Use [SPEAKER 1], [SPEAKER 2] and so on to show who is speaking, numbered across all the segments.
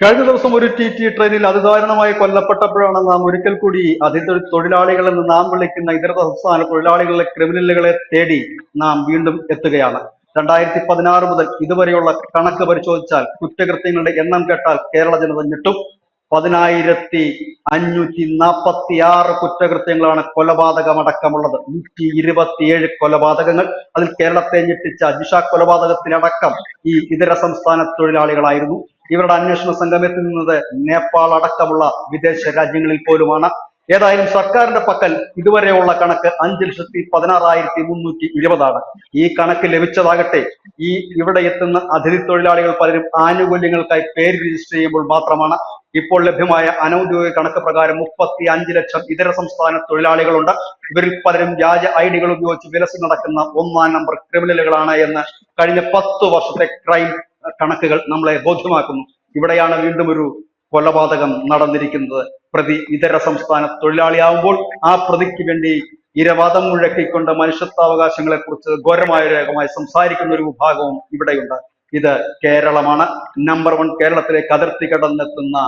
[SPEAKER 1] കഴിഞ്ഞ ദിവസം ഒരു ടി ടി ട്രെയിനിൽ അതിദാരുണമായി കൊല്ലപ്പെട്ടപ്പോഴാണ് നാം ഒരിക്കൽ കൂടി അതിഥി തൊഴിലാളികളെന്ന് നാം വിളിക്കുന്ന ഇതര സംസ്ഥാന തൊഴിലാളികളെ ക്രിമിനലുകളെ തേടി നാം വീണ്ടും എത്തുകയാണ്. രണ്ടായിരത്തി പതിനാറ് മുതൽ ഇതുവരെയുള്ള കണക്ക് പരിശോധിച്ചാൽ കുറ്റകൃത്യങ്ങളുടെ എണ്ണം കേട്ടാൽ കേരള ജനത ഞെട്ടും. പതിനായിരത്തി അഞ്ഞൂറ്റി നാൽപ്പത്തി ആറ് കുറ്റകൃത്യങ്ങളാണ് കൊലപാതകമടക്കമുള്ളത്. നൂറ്റി ഇരുപത്തിയേഴ് കൊലപാതകങ്ങൾ. അതിൽ കേരളത്തെ ഞെട്ടിച്ച ജിഷ കൊലപാതകത്തിലടക്കം ഈ ഇതര സംസ്ഥാന തൊഴിലാളികളായിരുന്നു. ഇവരുടെ അന്വേഷണ സംഘം എത്തുന്നത് നേപ്പാൾ അടക്കമുള്ള വിദേശ രാജ്യങ്ങളിൽ പോലുമാണ്. ഏതായാലും സർക്കാരിന്റെ പക്കൽ ഇതുവരെയുള്ള കണക്ക് അഞ്ച് ലക്ഷത്തി പതിനാറായിരത്തി മുന്നൂറ്റി ഇരുപതാണ്. ഈ കണക്ക് ലഭിച്ചതാകട്ടെ ഈ ഇവിടെ എത്തുന്ന അതിഥി തൊഴിലാളികൾ പലരും ആനുകൂല്യങ്ങൾക്കായി പേര് രജിസ്റ്റർ ചെയ്യുമ്പോൾ മാത്രമാണ് ഇപ്പോൾ ലഭ്യമായ അനൌദ്യോഗിക കണക്ക് പ്രകാരം മുപ്പത്തി അഞ്ച് ലക്ഷം ഇതര സംസ്ഥാന തൊഴിലാളികളുണ്ട്. ഇവരിൽ പലരും വ്യാജ ഐ ഡികൾ ഉപയോഗിച്ച് വിലസി നടക്കുന്ന ഒന്നാം നമ്പർ ക്രിമിനലുകളാണ് എന്ന് കഴിഞ്ഞ പത്ത് വർഷത്തെ ക്രൈം കണക്കുകൾ നമ്മളെ ബോധ്യമാക്കുന്നു. ഇവിടെയാണ് വീണ്ടും ഒരു കൊലപാതകം നടന്നിരിക്കുന്നത്. പ്രതി ഇതര സംസ്ഥാന തൊഴിലാളിയാവുമ്പോൾ ആ പ്രതിക്ക് വേണ്ടി ഇരവാദം മുഴക്കിക്കൊണ്ട് മനുഷ്യത്വാവകാശങ്ങളെ കുറിച്ച് ഘോരമായ രേഖമായി സംസാരിക്കുന്ന ഒരു വിഭാഗവും ഇവിടെയുണ്ട്. ഇത് കേരളമാണ്. നമ്പർ വൺ കേരളത്തിലേക്ക് അതിർത്തി കടന്നെത്തുന്ന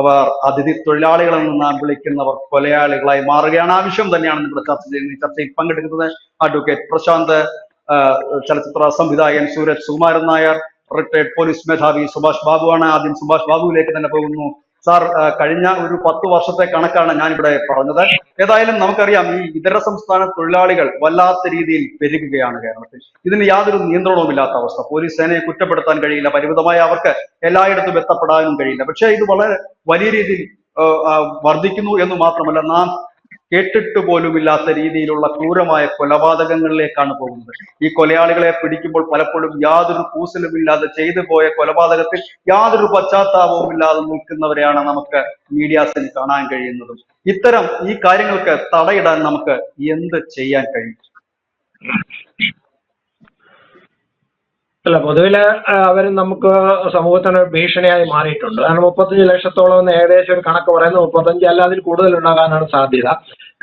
[SPEAKER 1] അവർ അതിഥി തൊഴിലാളികളിൽ നിന്ന് വിളിക്കുന്നവർ കൊലയാളികളായി മാറുകയാണ്. ആവശ്യം തന്നെയാണ് നമ്മൾ ചർച്ച ചെയ്യുന്നത്. ഈ ചർച്ചയിൽ പങ്കെടുക്കുന്നത് അഡ്വക്കേറ്റ് പ്രശാന്ത് ചലച്ചിത്ര സംവിധായകൻ സൂരജ് സുകുമാരൻ നായർ റിട്ടയർഡ് പോലീസ് മേധാവി സുഭാഷ് ബാബുവാണ്. ആദ്യം സുഭാഷ് ബാബുവിലേക്ക് തന്നെ പോകുന്നു. സാർ കഴിഞ്ഞ ഒരു പത്ത് വർഷത്തെ കണക്കാണ് ഞാനിവിടെ പറഞ്ഞത്. ഏതായാലും നമുക്കറിയാം ഈ ഇതര സംസ്ഥാന തൊഴിലാളികൾ വല്ലാത്ത രീതിയിൽ പെരുകുകയാണ് കേരളത്തിൽ. ഇതിന് യാതൊരു നിയന്ത്രണവുമില്ലാത്ത അവസ്ഥ. പോലീസ് സേനയെ കുറ്റപ്പെടുത്താൻ കഴിയില്ല. പരിമിതമായ അവർക്ക് എല്ലായിടത്തും എത്തപ്പെടാനും കഴിയില്ല. പക്ഷേ ഇത് വളരെ വലിയ രീതിയിൽ വർദ്ധിക്കുന്നു എന്ന് മാത്രമല്ല നാം കേട്ടിട്ട് പോലുമില്ലാത്ത രീതിയിലുള്ള ക്രൂരമായ കൊലപാതകങ്ങളിലേക്കാണ് പോകുന്നത്. ഈ കൊലയാളികളെ പിടിക്കുമ്പോൾ പലപ്പോഴും യാതൊരു കൂസലുമില്ലാതെ ചെയ്തു പോയ കൊലപാതകത്തിൽ യാതൊരു പശ്ചാത്താപവും ഇല്ലാതെ നിൽക്കുന്നവരെയാണ് നമുക്ക് മീഡിയാസിൽ കാണാൻ കഴിയുന്നത്. ഇത്തരം ഈ കാര്യങ്ങൾക്ക് തടയിടാൻ നമുക്ക് എന്ത് ചെയ്യാൻ കഴിയും?
[SPEAKER 2] അല്ല പൊതുവിൽ അവർ നമുക്ക് സമൂഹത്തിന് ഭീഷണിയായി മാറിയിട്ടുണ്ട്. കാരണം മുപ്പത്തഞ്ച് ലക്ഷത്തോളം എന്ന് ഏകദേശം ഒരു കണക്ക് പറയുന്നത് മുപ്പത്തഞ്ച് അല്ല അതിൽ കൂടുതൽ ഉണ്ടാകാനാണ് സാധ്യത.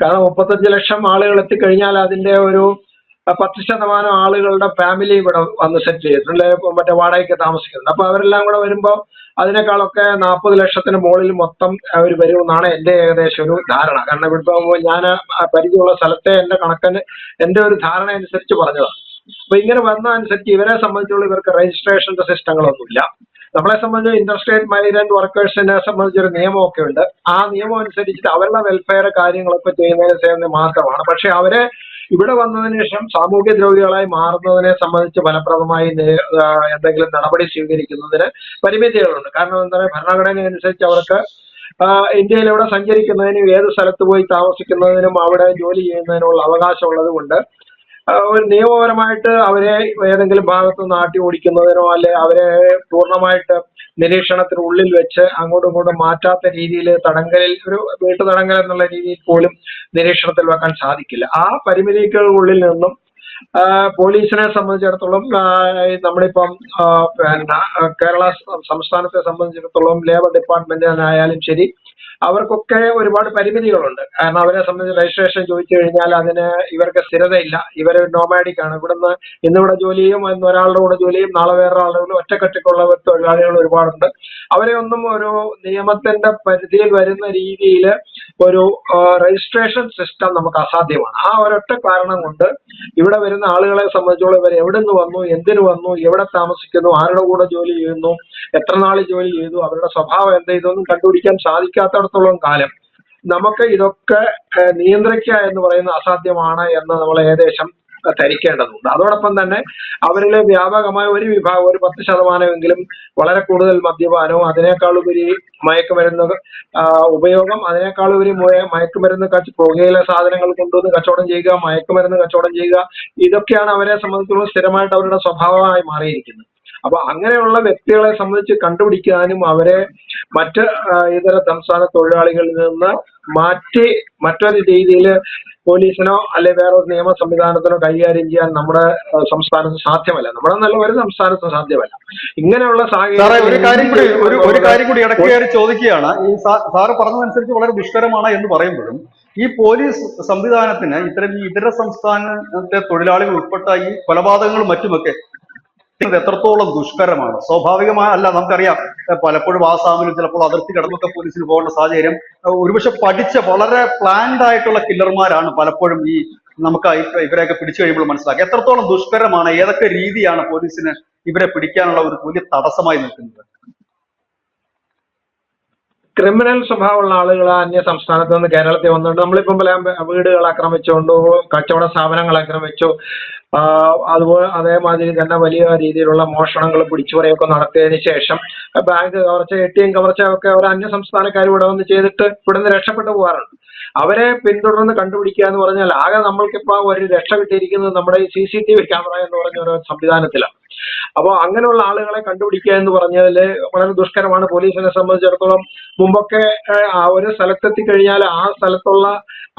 [SPEAKER 2] കാരണം മുപ്പത്തഞ്ച് ലക്ഷം ആളുകൾ എത്തിക്കഴിഞ്ഞാൽ അതിന്റെ ഒരു പത്ത് ശതമാനം ആളുകളുടെ ഫാമിലി ഇവിടെ വന്ന് സെറ്റ് ചെയ്തിട്ടുണ്ട്. മറ്റേ വാടകയ്ക്ക് താമസിക്കുന്നുണ്ട്. അപ്പൊ അവരെല്ലാം കൂടെ വരുമ്പോൾ അതിനേക്കാളൊക്കെ നാൽപ്പത് ലക്ഷത്തിന് മുകളിൽ മൊത്തം അവർ വരുമെന്നാണ് എന്റെ ഏകദേശം ഒരു ധാരണ. കാരണം ഇവിടുത്തെ ഞാൻ പരിചയമുള്ള സ്ഥലത്തെ എന്റെ കണക്കിന് എന്റെ ഒരു ധാരണ അനുസരിച്ച് പറഞ്ഞതാണ്. അപ്പൊ ഇങ്ങനെ വന്ന അനുസരിച്ച് ഇവരെ സംബന്ധിച്ചുള്ള ഇവർക്ക് രജിസ്ട്രേഷന്റെ സിസ്റ്റങ്ങളൊന്നുമില്ല നമ്മളെ സംബന്ധിച്ച് ഇന്റർസ്റ്റേറ്റ് മൈഗ്രന്റ് വർക്കേഴ്സിനെ സംബന്ധിച്ചൊരു നിയമമൊക്കെ ഉണ്ട്. ആ നിയമം അനുസരിച്ചിട്ട് അവരുടെ വെൽഫെയർ കാര്യങ്ങളൊക്കെ ചെയ്യുന്നതിന് സേവനം മാത്രമാണ്. പക്ഷെ അവരെ ഇവിടെ വന്നതിന് ശേഷം സാമൂഹ്യ ദ്രോഹികളായി മാറുന്നതിനെ സംബന്ധിച്ച് ഫലപ്രദമായി എന്തെങ്കിലും നടപടി സ്വീകരിക്കുന്നതിന് പരിമിതികളുണ്ട്. കാരണം എന്താ പറയുക ഭരണഘടന അനുസരിച്ച് അവർക്ക് ഇന്ത്യയിലൂടെ സഞ്ചരിക്കുന്നതിനും ഏത് സ്ഥലത്ത് പോയി താമസിക്കുന്നതിനും അവിടെ ജോലി ചെയ്യുന്നതിനുള്ള അവകാശമുള്ളത് കൊണ്ട് നിയമപരമായിട്ട് അവരെ ഏതെങ്കിലും ഭാഗത്ത് നാട്ടി ഓടിക്കുന്നതിനോ അല്ലെ അവരെ പൂർണമായിട്ട് നിരീക്ഷണത്തിനുള്ളിൽ വെച്ച് അങ്ങോട്ടും ഇങ്ങോട്ടും മാറ്റാത്ത രീതിയിൽ തടങ്കലിൽ ഒരു വീട്ടു തടങ്കൽ എന്നുള്ള രീതിയിൽ പോലും നിരീക്ഷണത്തിൽ വെക്കാൻ സാധിക്കില്ല. ആ പരിമിതിക്കുള്ളിൽ നിന്നും പോലീസിനെ സംബന്ധിച്ചിടത്തോളം നമ്മളിപ്പം പിന്നെ കേരള സംസ്ഥാനത്തെ സംബന്ധിച്ചിടത്തോളം ലേബർ ഡിപ്പാർട്ട്മെന്റിനായാലും ശരി അവർക്കൊക്കെ ഒരുപാട് പരിമിതികളുണ്ട്. കാരണം അവരെ സംബന്ധിച്ച് രജിസ്ട്രേഷൻ ചോദിച്ചു കഴിഞ്ഞാൽ അതിന് ഇവർക്ക് സ്ഥിരതയില്ല. ഇവർ നോമാഡിക് ആണ്. ഇവിടുന്ന് ഇന്നിവിടെ ജോലി ചെയ്യും ഇന്ന് ഒരാളുടെ കൂടെ ജോലിയും നാളെ വേറെ ആളുകളും കൂടെ ഒറ്റക്കെട്ടൊക്കെയുള്ള തൊഴിലാളികൾ ഒരുപാടുണ്ട്. അവരെ ഒന്നും ഒരു നിയമത്തിന്റെ പരിധിയിൽ വരുന്ന രീതിയിൽ ഒരു രജിസ്ട്രേഷൻ സിസ്റ്റം നമുക്ക് അസാധ്യമാണ്. ആ ഒരൊറ്റ കാരണം കൊണ്ട് ഇവിടെ വരുന്ന ആളുകളെ സംബന്ധിച്ചോളം ഇവർ എവിടെ നിന്ന് വന്നു എന്തിനു വന്നു എവിടെ താമസിക്കുന്നു ആരുടെ കൂടെ ജോലി ചെയ്യുന്നു എത്ര നാൾ ജോലി ചെയ്തു അവരുടെ സ്വഭാവം എന്താ ഇതൊന്നും കണ്ടുപിടിക്കാൻ സാധിക്കാത്തടത്തോളം കാലം. നമുക്ക് ഇതൊക്കെ നിയന്ത്രിക്കുക എന്ന് പറയുന്നത് അസാധ്യമാണ് എന്ന് നമ്മൾ ഏകദേശം ധരിക്കേണ്ടതുണ്ട്. അതോടൊപ്പം തന്നെ അവരിലെ വ്യാപകമായ ഒരു വിഭാഗം ഒരു പത്ത് ശതമാനമെങ്കിലും വളരെ കൂടുതൽ മദ്യപാനവും അതിനേക്കാളുപരി മയക്കുമരുന്ന് ഉപയോഗം അതിനേക്കാളുപരി മുയ- മയക്കുമരുന്ന് കച്ച പുകയിലെ സാധനങ്ങൾ കൊണ്ടുവന്ന് കച്ചവടം ചെയ്യുക മയക്കുമരുന്ന് കച്ചവടം ചെയ്യുക ഇതൊക്കെയാണ് അവരെ സംബന്ധിച്ചുള്ള സ്ഥിരമായിട്ട് അവരുടെ സ്വഭാവമായി മാറിയിരിക്കുന്നത്. അപ്പൊ അങ്ങനെയുള്ള വ്യക്തികളെ സംബന്ധിച്ച് കണ്ടുപിടിക്കാനും അവരെ മറ്റ് ഇതര സംസ്ഥാന തൊഴിലാളികളിൽ നിന്ന് മാറ്റി മറ്റൊരു രീതിയിൽ പോലീസിനോ അല്ലെ വേറെ ഒരു നിയമ സംവിധാനത്തിനോ കൈകാര്യം ചെയ്യാൻ നമ്മുടെ സംസ്ഥാനത്ത് സാധ്യമല്ല. നമ്മുടെ നല്ല ഒരു സംസ്ഥാനത്ത് സാധ്യമല്ല. ഇങ്ങനെയുള്ള
[SPEAKER 1] സാറേ ഒരു കാര്യം കൂടി ഒരു ഒരു
[SPEAKER 2] സാഹചര്യം
[SPEAKER 1] കാര്യം കൂടി ഇടയ്ക്ക് കയറി ചോദിക്കുകയാണ്. ഈ സാറ് പറഞ്ഞതനുസരിച്ച് വളരെ ദുഷ്കരമാണ് എന്ന് പറയുമ്പോഴും ഈ പോലീസ് സംവിധാനത്തിന് ഇത്തരം ഈ ഇതര സംസ്ഥാനത്തെ തൊഴിലാളികൾ ഉൾപ്പെട്ട ഈ കൊലപാതകങ്ങളും മറ്റുമൊക്കെ ഇത് എത്രത്തോളം ദുഷ്കരമാണ്. സ്വാഭാവികമായ അല്ല നമുക്കറിയാം പലപ്പോഴും ആസാമിലും ചിലപ്പോൾ അതിർത്തി കടന്നൊക്കെ പോലീസിന് പോകേണ്ട സാഹചര്യം. ഒരുപക്ഷെ പഠിച്ച വളരെ പ്ലാൻഡ് ആയിട്ടുള്ള കില്ലർമാരാണ് പലപ്പോഴും ഈ നമുക്ക് ഇവരെയൊക്കെ പിടിച്ചു കഴിയുമ്പോൾ മനസ്സിലാക്കുക. എത്രത്തോളം ദുഷ്കരമാണ് ഏതൊക്കെ രീതിയാണ് പോലീസിന് ഇവരെ പിടിക്കാനുള്ള ഒരു വലിയ തടസ്സമായി നിൽക്കുന്നത്?
[SPEAKER 2] ക്രിമിനൽ സ്വഭാവമുള്ള ആളുകൾ അന്യ സംസ്ഥാനത്ത് നിന്ന് കേരളത്തിൽ വന്നുകൊണ്ട് നമ്മളിപ്പം പല വീടുകൾ ആക്രമിച്ചുകൊണ്ടു കച്ചവട സ്ഥാപനങ്ങൾ ആക്രമിച്ചു അതുപോലെ അതേമാതിരി തന്നെ വലിയ രീതിയിലുള്ള മോഷണങ്ങൾ പിടിച്ചുപറിയൊക്കെ നടത്തിയതിന് ശേഷം ബാങ്ക് കവർച്ച എ ടി എം കവർച്ച ഒക്കെ ഒരു അന്യ സംസ്ഥാനക്കാർ ഇവിടെ വന്ന് ചെയ്തിട്ട് ഇവിടെ നിന്ന് രക്ഷപ്പെട്ടു പോകാറുണ്ട്. അവരെ പിന്തുടർന്ന് കണ്ടുപിടിക്കുക എന്ന് പറഞ്ഞാൽ ആകെ നമ്മൾക്കിപ്പോ ഒരു രക്ഷ കിട്ടിയിരിക്കുന്നത് നമ്മുടെ ഈ C C T V camera എന്ന് പറഞ്ഞ ഒരു സംവിധാനത്തിലാണ്. അപ്പോൾ അങ്ങനെയുള്ള ആളുകളെ കണ്ടുപിടിക്കുക എന്ന് പറഞ്ഞാൽ വളരെ ദുഷ്കരമാണ്. പോലീസിനെ സംബന്ധിച്ചിടത്തോളം മുമ്പൊക്കെ ആ ഒരു സ്ഥലത്തെത്തി കഴിഞ്ഞാൽ ആ സ്ഥലത്തുള്ള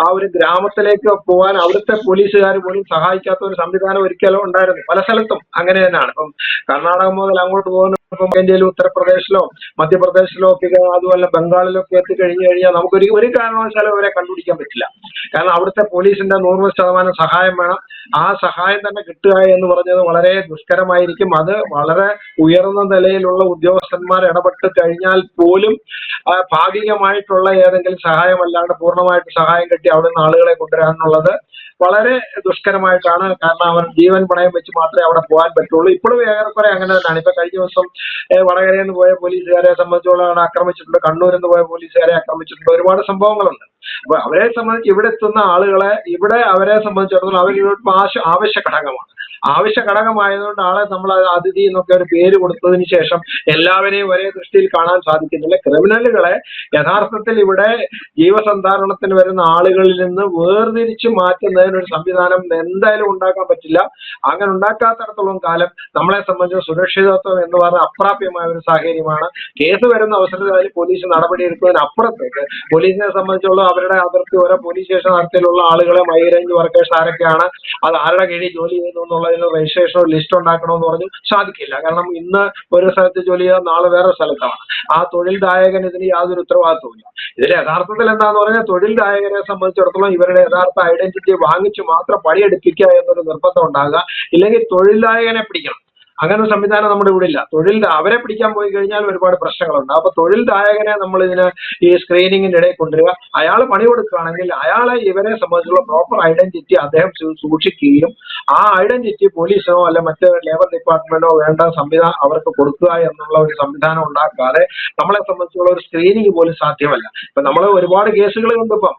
[SPEAKER 2] ആ ഒരു ഗ്രാമത്തിലേക്ക് പോകാൻ അവിടുത്തെ പോലീസുകാർ പോലും സഹായിക്കാത്ത ഒരു സംവിധാനം ഒരിക്കലും ഉണ്ടായിരുന്നു. പല സ്ഥലത്തും അങ്ങനെ തന്നെയാണ്. ഇപ്പം കർണാടക മുതൽ അങ്ങോട്ട് പോകുന്ന ഇപ്പം ഉത്തർപ്രദേശിലോ മധ്യപ്രദേശിലോ ഒക്കെ അതുപോലെ ബംഗാളിലോ ഒക്കെ എത്തിക്കഴിഞ്ഞു കഴിഞ്ഞാൽ നമുക്ക് ഒരു കാരണവശാലും അവരെ കണ്ടുപിടിക്കാൻ പറ്റില്ല. കാരണം അവിടുത്തെ പോലീസിന്റെ നൂറ് ശതമാനം സഹായം വേണം. ആ സഹായം തന്നെ കിട്ടുക എന്ന് പറഞ്ഞത് വളരെ ദുഷ്കരമായിരിക്കും. അത് വളരെ ഉയർന്ന നിലയിലുള്ള ഉദ്യോഗസ്ഥന്മാർ ഇടപെട്ട് കഴിഞ്ഞാൽ പോലും ഭാഗികമായിട്ടുള്ള ഏതെങ്കിലും സഹായമല്ലാണ്ട് പൂർണമായിട്ട് സഹായം കിട്ടി അവിടെ നിന്ന് ആളുകളെ കൊണ്ടുവരാന്നുള്ളത് വളരെ ദുഷ്കരമായിട്ടാണ് കാരണം അവർ ജീവൻ പണയം വെച്ച് മാത്രമേ അവിടെ പോകാൻ പറ്റുള്ളൂ. ഇപ്പോഴും ഏറെക്കുറെ അങ്ങനെ തന്നെയാണ്. ഇപ്പൊ കഴിഞ്ഞ ദിവസം വടകരയിൽ നിന്ന് പോയ പോലീസുകാരെ സംബന്ധിച്ചോളം അവിടെ ആക്രമിച്ചിട്ടുണ്ട്. കണ്ണൂരിൽ നിന്ന് പോയ പോലീസുകാരെ ആക്രമിച്ചിട്ടുണ്ട്. ഒരുപാട് സംഭവങ്ങളുണ്ട്. അപ്പൊ അവരെ സംബന്ധിച്ച് ഇവിടെ എത്തുന്ന ആളുകളെ ഇവിടെ അവരെ സംബന്ധിച്ചിടത്തോളം അവർ ആവശ്യ ആവശ്യ ഘടകമാണ്. ആവശ്യ ഘടകമായതുകൊണ്ട് ആളെ നമ്മൾ അതിഥി എന്നൊക്കെ ഒരു പേര് കൊടുത്തതിന് ശേഷം എല്ലാവരെയും ഒരേ ദൃഷ്ടിയിൽ കാണാൻ സാധിക്കുന്നില്ല. ക്രിമിനലുകളെ യഥാർത്ഥത്തിൽ ഇവിടെ ജീവസന്ധാരണത്തിന് വരുന്ന ആളുകളിൽ നിന്ന് വേർതിരിച്ച് മാറ്റുന്നതിനൊരു സംവിധാനം എന്തായാലും ഉണ്ടാക്കാൻ പറ്റില്ല. അങ്ങനെ ഉണ്ടാക്കാത്തടത്തോളം കാലം നമ്മളെ സംബന്ധിച്ച് സുരക്ഷിതത്വം എന്ന് പറഞ്ഞ അപ്രാപ്യമായ ഒരു സാഹചര്യമാണ്. കേസ് വരുന്ന അവസരത്തിൽ പോലീസ് നടപടിയെടുക്കുന്നതിന് അപ്പുറത്തേക്ക് പോലീസിനെ സംബന്ധിച്ചുള്ള അവരുടെ അതിർത്തി ഓരോ പോലീസ് സ്റ്റേഷൻ നടത്തിയിലുള്ള ആളുകളെ മൈറേഞ്ച് വർക്കേഴ്സ് ആരൊക്കെയാണ് അത് ആരുടെ കീഴിൽ ജോലി ചെയ്യുന്നു എന്നുള്ളതിന് രജിസ്ട്രേഷനോ ലിസ്റ്റ് ഉണ്ടാക്കണമെന്ന് പറഞ്ഞു സാധിക്കില്ല. കാരണം ഇന്ന് ഒരു സ്ഥലത്ത് ജോലി ചെയ്താൽ നാളെ വേറെ സ്ഥലത്താണ്. ആ തൊഴിൽദായകൻ ഇതിന് യാതൊരു ഉത്തരവാദിത്വമില്ല ഇതിൽ യഥാർത്ഥത്തിൽ എന്താന്ന് പറഞ്ഞാൽ തൊഴിൽദായകരെ സംബന്ധിച്ചിടത്തോളം ഇവരുടെ യഥാർത്ഥ ഐഡന്റിറ്റി വാങ്ങിച്ച് മാത്രം പണിയെടുപ്പിക്കുക എന്നൊരു നിർബന്ധം ഉണ്ടാകുക ഇല്ലെങ്കിൽ തൊഴിൽദായകനെ പിടിക്കണം. അങ്ങനെ ഒരു സംവിധാനം നമ്മുടെ ഇവിടെ ഇല്ല. തൊഴിൽ അവരെ പിടിക്കാൻ പോയി കഴിഞ്ഞാൽ ഒരുപാട് പ്രശ്നങ്ങളുണ്ട്. അപ്പൊ തൊഴിൽ ദായകനെ നമ്മൾ ഇതിന് ഈ സ്ക്രീനിങ്ങിന്റെ ഇടയിൽ കൊണ്ടുവരിക. അയാൾ പണി കൊടുക്കുകയാണെങ്കിൽ അയാളെ ഇവരെ സംബന്ധിച്ചുള്ള പ്രോപ്പർ ഐഡന്റിറ്റി അദ്ദേഹം സൂക്ഷിക്കുകയും ആ ഐഡന്റിറ്റി പോലീസിനോ അല്ല മറ്റ് ലേബർ ഡിപ്പാർട്ട്മെന്റോ വേണ്ട സംവിധാനം അവർക്ക് കൊടുക്കുക എന്നുള്ള ഒരു സംവിധാനം ഉണ്ടാക്കാതെ നമ്മളെ സംബന്ധിച്ചുള്ള ഒരു സ്ക്രീനിങ് പോലും സാധ്യമല്ല. ഇപ്പൊ നമ്മൾ ഒരുപാട് കേസുകൾ കണ്ടിപ്പം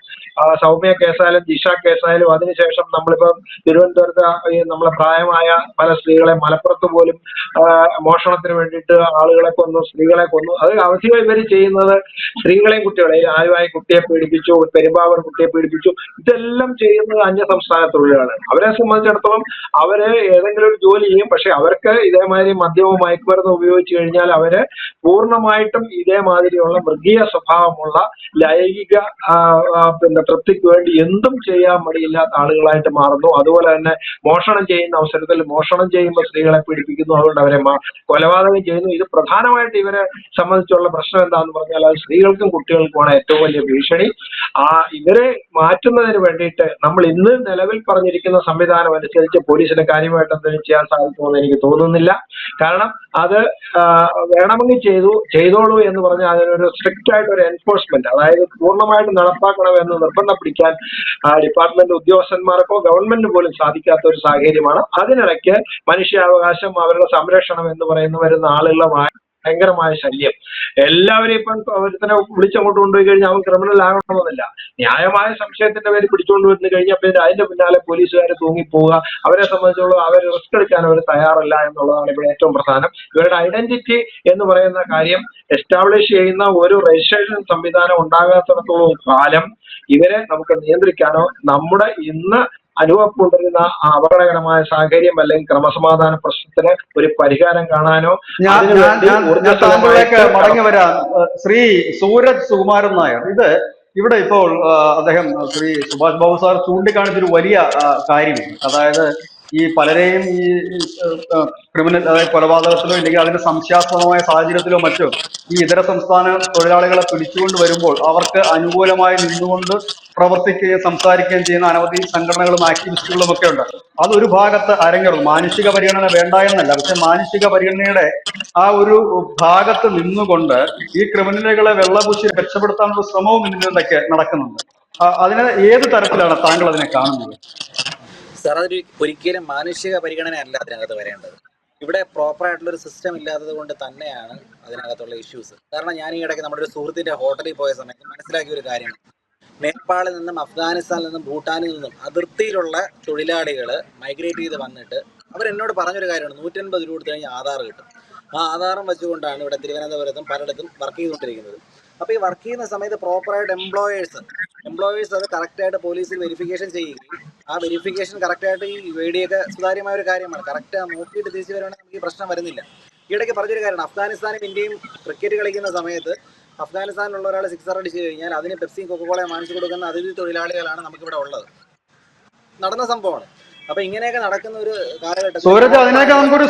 [SPEAKER 2] സൗമ്യ കേസായാലും ജിഷ കേസായാലും അതിനുശേഷം നമ്മളിപ്പം തിരുവനന്തപുരത്ത് നമ്മളെ പ്രായമായ പല സ്ത്രീകളെ മലപ്പുറത്ത് പോലും ആ, മോഷണത്തിന് വേണ്ടിയിട്ട് ആളുകളെ കൊന്നു സ്ത്രീകളെ കൊന്നു. അത് അവധികൾ ഇവർ ചെയ്യുന്നത് സ്ത്രീകളെയും കുട്ടികളെയും ആരുമായി കുട്ടിയെ പീഡിപ്പിച്ചു പെരുമ്പാവർ കുട്ടിയെ പീഡിപ്പിച്ചു ഇതെല്ലാം ചെയ്യുന്നത് അന്യ സംസ്ഥാന തൊഴിലാളികളാണ് അവരെ സംബന്ധിച്ചിടത്തോളം അവർ ഏതെങ്കിലും ഒരു ജോലി ചെയ്യും പക്ഷെ അവർക്ക് ഇതേമാതിരി മദ്യവും മയക്കുമരുന്ന് ഉപയോഗിച്ചു കഴിഞ്ഞാൽ അവർ പൂർണമായിട്ടും ഇതേമാതിരിയുള്ള മൃഗീയ സ്വഭാവമുള്ള ലൈംഗിക പിന്നെ തൃപ്തിക്ക് വേണ്ടി എന്തും ചെയ്യാൻ മടിയില്ലാത്ത ആളുകളായിട്ട് മാറുന്നു. അതുപോലെ തന്നെ മോഷണം ചെയ്യുന്ന അവസരത്തിൽ മോഷണം ചെയ്യുമ്പോൾ സ്ത്രീകളെ പീഡിപ്പിക്കുന്നു അതുകൊണ്ട് അവരെ കൊലപാതകം ചെയ്യുന്നു. ഇത് പ്രധാനമായിട്ട് ഇവരെ സംബന്ധിച്ചുള്ള പ്രശ്നം എന്താന്ന് പറഞ്ഞാൽ അത് സ്ത്രീകൾക്കും കുട്ടികൾക്കുമാണ് ഏറ്റവും വലിയ ഭീഷണി. ആ ഇവരെ മാറ്റുന്നതിന് വേണ്ടിയിട്ട് നമ്മൾ ഇന്ന് നിലവിൽ പറഞ്ഞിരിക്കുന്ന സംവിധാനം അനുസരിച്ച് പോലീസിന് കാര്യമായിട്ട് എന്തെങ്കിലും ചെയ്യാൻ സാധിക്കുമെന്ന് എനിക്ക് തോന്നുന്നില്ല. കാരണം അത് വേണമെങ്കിൽ ചെയ്തു ചെയ്തോളൂ എന്ന് പറഞ്ഞാൽ അതിനൊരു സ്ട്രിക്റ്റ് ആയിട്ട് ഒരു എൻഫോഴ്സ്മെന്റ് അതായത് പൂർണമായിട്ട് നടപ്പാക്കണമെന്ന് നിർബന്ധം പിടിക്കാൻ ഡിപ്പാർട്ട്മെന്റ് ഉദ്യോഗസ്ഥന്മാർക്കോ ഗവൺമെന്റിന് പോലും സാധിക്കാത്ത ഒരു സാഹചര്യമാണ്. അതിനിടയ്ക്ക് മനുഷ്യാവകാശം അവരുടെ സംരക്ഷണം എന്ന് പറയുന്ന വരുന്ന ആളുകളുടെ ഭയങ്കരമായ ശല്യം. എല്ലാവരെയും ഇപ്പം ഒരുത്തനെ വിളിച്ചങ്ങോട്ട് കൊണ്ടുപോയി കഴിഞ്ഞാൽ അവൻ ക്രിമിനൽ ആകണമെന്നില്ല. ന്യായമായ സംശയത്തിന്റെ പേര് പിടിച്ചുകൊണ്ട് വന്നു കഴിഞ്ഞാൽ പിന്നെ അതിന്റെ പിന്നാലെ പോലീസുകാർ തൂങ്ങിപ്പോവുക. അവരെ സംബന്ധിച്ചുള്ള അവർ റിസ്ക് എടുക്കാൻ അവർ തയ്യാറല്ല എന്നുള്ളതാണ് ഇവിടെ ഏറ്റവും പ്രധാനം. ഇവരുടെ ഐഡന്റിറ്റി എന്ന് പറയുന്ന കാര്യം എസ്റ്റാബ്ലിഷ് ചെയ്യുന്ന ഒരു രജിസ്ട്രേഷൻ സംവിധാനം ഉണ്ടാകാത്തിടത്തോളം കാലം ഇവരെ നമുക്ക് നിയന്ത്രിക്കാനോ നമ്മുടെ ഇന്ന് അനുഭവപ്പെട്ടിരുന്ന ആ അപകടകരമായ സാഹചര്യം അല്ലെങ്കിൽ ക്രമസമാധാന പ്രശ്നത്തിന് ഒരു പരിഹാരം കാണാനോ
[SPEAKER 1] താങ്കളിലേക്ക് മടങ്ങി വരാം. ശ്രീ സൂരജ് സുകുമാരൻ നായർ. ഇത് ഇവിടെ ഇപ്പോൾ അദ്ദേഹം ശ്രീ സുഭാഷ് ബാബു സാർ ചൂണ്ടിക്കാണിച്ചൊരു വലിയ കാര്യമാണ് അതായത് ഈ പലരെയും ഈ ക്രിമിനൽ അതായത് കൊലപാതകത്തിലോ ഇല്ലെങ്കിൽ അതിന്റെ സംശയാസ്പദമായ സാഹചര്യത്തിലോ മറ്റോ ഈ ഇതര സംസ്ഥാന തൊഴിലാളികളെ പിടിച്ചുകൊണ്ട് വരുമ്പോൾ അവർക്ക് അനുകൂലമായി നിന്നുകൊണ്ട് പ്രവർത്തിക്കുകയും സംസാരിക്കുകയും ചെയ്യുന്ന അനവധി സംഘടനകളും ആക്ടിവിസ്റ്റുകളും ഒക്കെ ഉണ്ട്. അതൊരു ഭാഗത്ത് അരങ്ങേറും. മാനുഷിക പരിഗണന വേണ്ട എന്നല്ല. പക്ഷെ മാനുഷിക പരിഗണനയുടെ ആ ഒരു ഭാഗത്ത് നിന്നുകൊണ്ട് ഈ ക്രിമിനലുകളെ വെള്ളപൂശി രക്ഷപ്പെടുത്താനുള്ള ശ്രമവും ഇതിനിടയ്ക്ക് നടക്കുന്നുണ്ട്. അതിന് ഏത് തരത്തിലാണ് താങ്കൾ അതിനെ കാണുന്നത്?
[SPEAKER 3] സാർ അതൊരു ഒരിക്കലും മാനുഷിക പരിഗണന അല്ല അതിനകത്ത് വരേണ്ടത്. ഇവിടെ പ്രോപ്പർ ആയിട്ടുള്ള ഒരു സിസ്റ്റം ഇല്ലാത്തത് കൊണ്ട് തന്നെയാണ് അതിനകത്തുള്ള ഇഷ്യൂസ് കാരണം ഞാൻ ഈ ഇടയ്ക്ക് നമ്മുടെ ഒരു സുഹൃത്തിന്റെ ഹോട്ടലിൽ പോയ സമയത്ത് മനസ്സിലാക്കിയ ഒരു കാര്യമാണ് നേപ്പാളിൽ നിന്നും അഫ്ഗാനിസ്ഥാനിൽ നിന്നും ഭൂട്ടാനിൽ നിന്നും അതിർത്തിയിലുള്ള തൊഴിലാളികൾ മൈഗ്രേറ്റ് ചെയ്ത് വന്നിട്ട് അവർ എന്നോട് പറഞ്ഞൊരു കാര്യമാണ് നൂറ്റൻപത് രൂപ കൊടുത്തു കഴിഞ്ഞാൽ ആധാർ കിട്ടും. ആ ആധാറും വെച്ചുകൊണ്ടാണ് ഇവിടെ തിരുവനന്തപുരത്തും പലയിടത്തും വർക്ക് ചെയ്തുകൊണ്ടിരിക്കുന്നത്. അപ്പോൾ ഈ വർക്ക് ചെയ്യുന്ന സമയത്ത് പ്രോപ്പറായിട്ട് എംപ്ലോയേഴ്സ് എംപ്ലോയേഴ്സ് അത് കറക്റ്റായിട്ട് പോലീസിൽ വെരിഫിക്കേഷൻ ചെയ്യുകയും ആ വെരിഫിക്കേഷൻ കറക്റ്റായിട്ട് ഈ വേടിയൊക്കെ സുതാര്യമായ ഒരു കാര്യമാണ്. കറക്റ്റ് നോക്കിയിട്ട് തിരിച്ചു വരുവാണെങ്കിൽ നമുക്ക് ഈ പ്രശ്നം വരുന്നില്ല. ഈയിടയ്ക്ക് പറഞ്ഞൊരു കാര്യമാണ് അഫ്ഗാനിസ്ഥാനും ഇന്ത്യയും ക്രിക്കറ്റ് കളിക്കുന്ന സമയത്ത് അഫ്ഗാനിസ്ഥാനിലുള്ള ഒരാൾ സിക്സർ അടിച്ചു കഴിഞ്ഞാൽ അതിന് പെപ്സിയും കൊക്കക്കോളയും വാങ്ങിച്ചു കൊടുക്കുന്ന അതിഥി തൊഴിലാളികളാണ് നമുക്കിവിടെ ഉള്ളത്. നടന്ന സംഭവമാണ്. അപ്പൊ ഇങ്ങനെയൊക്കെ നടക്കുന്ന ഒരു
[SPEAKER 1] കാലഘട്ടം അതിനൊക്കെ നമുക്കൊരു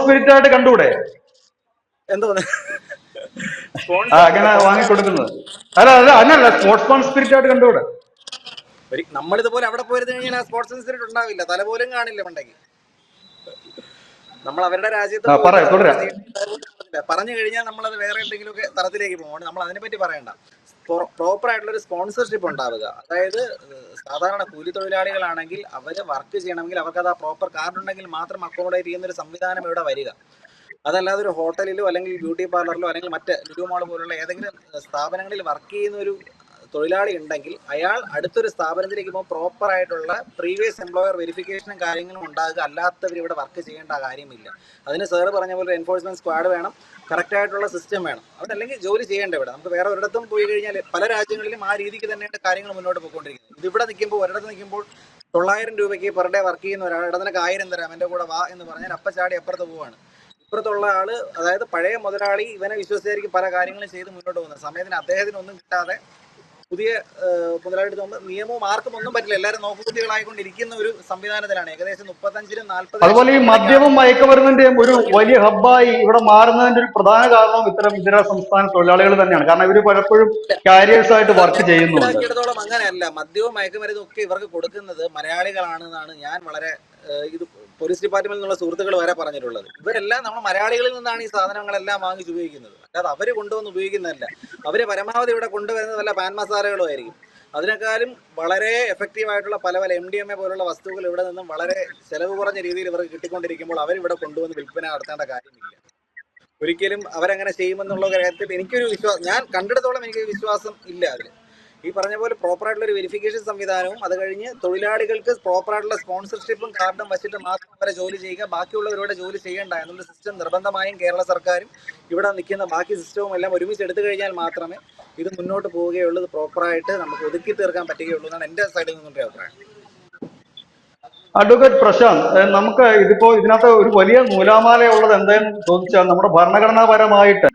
[SPEAKER 1] സ്പിരിറ്റ് ആയിട്ട് കണ്ടുകൂടെ?
[SPEAKER 3] എന്തോന്ന്?
[SPEAKER 1] അങ്ങനെ വാങ്ങിക്കൊടുക്കുന്നത്. അല്ല അല്ല അങ്ങനല്ല സ്പോർട്സ്മാൻ സ്പിരിറ്റ് ആയിട്ട് കണ്ടുകൂടെ?
[SPEAKER 3] നമ്മളിതുപോലെ അവിടെ പോയത് കഴിഞ്ഞാൽ ആ സ്പോർട്സ് സ്പിരിറ്റ് ഉണ്ടാവില്ല. തല പോലും കാണില്ല പണ്ടേക്ക്. നമ്മൾ അവരുടെ രാജ്യത്ത് പറഞ്ഞു കഴിഞ്ഞാൽ നമ്മൾ അത് വേറെ എന്തെങ്കിലുമൊക്കെ തരത്തിലേക്ക് പോകും നമ്മൾ അതിനെപ്പറ്റി പറയണ്ട. പ്രോപ്പർ ആയിട്ടുള്ള ഒരു സ്പോൺസർഷിപ്പ് ഉണ്ടാവുക. അതായത് സാധാരണ കൂലി തൊഴിലാളികളാണെങ്കിൽ അവർ വർക്ക് ചെയ്യണമെങ്കിൽ അവർക്ക് അത് ആ പ്രോപ്പർ കാർഡ് ഉണ്ടെങ്കിൽ മാത്രം അക്കോമഡേറ്റ് ചെയ്യുന്ന ഒരു സംവിധാനം ഇവിടെ വരിക. അതല്ലാതെ ഒരു ഹോട്ടലിലോ അല്ലെങ്കിൽ ബ്യൂട്ടി പാർലറിലോ അല്ലെങ്കിൽ മറ്റ് ലുലു മാൾ പോലുള്ള ഏതെങ്കിലും സ്ഥാപനങ്ങളിൽ വർക്ക് ചെയ്യുന്ന ഒരു തൊഴിലാളി ഉണ്ടെങ്കിൽ അയാൾ അടുത്തൊരു സ്ഥാപനത്തിലേക്ക് പോകുമ്പോൾ പ്രോപ്പർ ആയിട്ടുള്ള പ്രീവിയസ് എംപ്ലോയർ വെരിഫിക്കേഷനും കാര്യങ്ങളും ഉണ്ടാകുക. അല്ലാത്തവർ ഇവിടെ വർക്ക് ചെയ്യേണ്ട കാര്യമില്ല. അതിന് സാറ് പറഞ്ഞ പോലെ എൻഫോഴ്സ്മെന്റ് സ്ക്വാഡ് വേണം. കറക്റ്റ് ആയിട്ടുള്ള സിസ്റ്റം വേണം. അവിടെ അല്ലെങ്കിൽ ജോലി ചെയ്യേണ്ട ഇവിടെ. നമുക്ക് വേറെ ഒരിടത്തും പോയി കഴിഞ്ഞാൽ പല രാജ്യങ്ങളിലും ആ രീതിക്ക് തന്നെയാണ് കാര്യങ്ങൾ മുന്നോട്ട് പോയിക്കൊണ്ടിരിക്കുന്നത്. ഇവിടെ നിൽക്കുമ്പോൾ ഒരിടത്ത് നിൽക്കുമ്പോൾ തൊള്ളായിരം രൂപയ്ക്ക് പെർ ഡേ വർക്ക് ചെയ്യുന്ന ഒരാൾ ഇടത്തിനൊക്കെ ആയിരം തരാം എന്റെ കൂടെ വാ എന്ന് പറഞ്ഞാൽ അപ്പ ചാടി അപ്പുറത്ത് പോവാണ്. ഇപ്പുറത്തുള്ള ആൾ അതായത് പഴയ മുതലാളി ഇവനെ വിശ്വസിച്ചായിരിക്കും പല കാര്യങ്ങളും ചെയ്ത് മുന്നോട്ട് പോകുന്നത്. സമയത്തിന് അദ്ദേഹത്തിന് ഒന്നും കിട്ടാതെ പുതിയ മുതലാളിയുടെ തോന്നുമ്പോൾ നിയമവും ആർക്കും ഒന്നും പറ്റില്ല. എല്ലാവരും നോക്കുകുത്തികളായിക്കൊണ്ടിരിക്കുന്ന ഒരു സംവിധാനത്തിലാണ്. ഏകദേശം മുപ്പത്തഞ്ചിനും നാല്പത്
[SPEAKER 1] അതുപോലെ ഈ മദ്യവും മയക്കുമരുന്നിന്റെയും ഒരു വലിയ ഹബ്ബായി ഇവിടെ മാറുന്നതിന്റെ ഒരു പ്രധാന കാരണവും ഇത്തരം ഇതര സംസ്ഥാന തൊഴിലാളികൾ തന്നെയാണ്. കാരണം ഇവർ പലപ്പോഴും കാരിയേഴ്സ് ആയിട്ട് വർക്ക്
[SPEAKER 3] ചെയ്യുന്നു അങ്ങനെയല്ല. മദ്യവും മയക്കുമരുന്നും ഒക്കെ ഇവർക്ക് കൊടുക്കുന്നത് മലയാളികളാണെന്നാണ് ഞാൻ വളരെ ഇത് പോലീസ് ഡിപ്പാർട്ട്മെന്റിൽ നിന്നുള്ള സുഹൃത്തുക്കൾ വരെ പറഞ്ഞിട്ടുള്ളത്. ഇവരെല്ലാം നമ്മൾ മലയാളികളിൽ നിന്നാണ് ഈ സാധനങ്ങളെല്ലാം വാങ്ങിച്ച് ഉപയോഗിക്കുന്നത്. അല്ലാതെ അവർ കൊണ്ടുവന്ന് ഉപയോഗിക്കുന്നതല്ല. അവർ പരമാവധി ഇവിടെ കൊണ്ടുവരുന്നത് പാൻ മസാലകളും ആയിരിക്കും. അതിനേക്കാളും വളരെ എഫക്റ്റീവ് ആയിട്ടുള്ള പല പല എം ഡി എം എ പോലുള്ള വസ്തുക്കൾ ഇവിടെ നിന്നും വളരെ ചെലവ് കുറഞ്ഞ രീതിയിൽ ഇവർക്ക് കിട്ടിക്കൊണ്ടിരിക്കുമ്പോൾ അവരിവിടെ കൊണ്ടുവന്ന് വിൽപ്പന നടത്തേണ്ട കാര്യമില്ല. ഒരിക്കലും അവരങ്ങനെ ചെയ്യുമെന്നുള്ള കാര്യത്തിൽ എനിക്കൊരു വിശ്വാസം ഞാൻ കണ്ടിടത്തോളം എനിക്ക് വിശ്വാസം ഇല്ല അതിൽ ഈ പറഞ്ഞ പോലെ പ്രോപ്പർ ആയിട്ടുള്ള ഒരു വെരിഫിക്കേഷൻ സംവിധാനവും അത് കഴിഞ്ഞ് തൊഴിലാളികൾക്ക് പ്രോപ്പർ ആയിട്ടുള്ള സ്പോൺസർഷിപ്പും കാർഡും വെച്ചിട്ട് മാത്രം അവരെ ജോലി ചെയ്യുക. ബാക്കിയുള്ളവരോട് ജോലി ചെയ്യേണ്ട എന്നുള്ള സിസ്റ്റം നിർബന്ധമായും കേരള സർക്കാരും ഇവിടെ നിൽക്കുന്ന ബാക്കി സിസ്റ്റവും എല്ലാം ഒരുമിച്ച് എടുത്തു കഴിഞ്ഞാൽ മാത്രമേ ഇത് മുന്നോട്ട് പോവുകയുള്ളൂ. പ്രോപ്പറായിട്ട് നമുക്ക് ഒതുക്കി തീർക്കാൻ പറ്റുകയുള്ളൂ എന്നാണ് എന്റെ സൈഡിൽ നിന്നുള്ള അഭിപ്രായം.
[SPEAKER 1] അഡ്വക്കേറ്റ് പ്രശാന്ത് നമുക്ക് ഇതിപ്പോ ഇതിനകത്ത് ഒരു വലിയ നൂലാമാല ഉള്ളത് എന്താണെന്ന് ചോദിച്ചാൽ നമ്മുടെ ഭരണഘടനാപരമായിട്ട്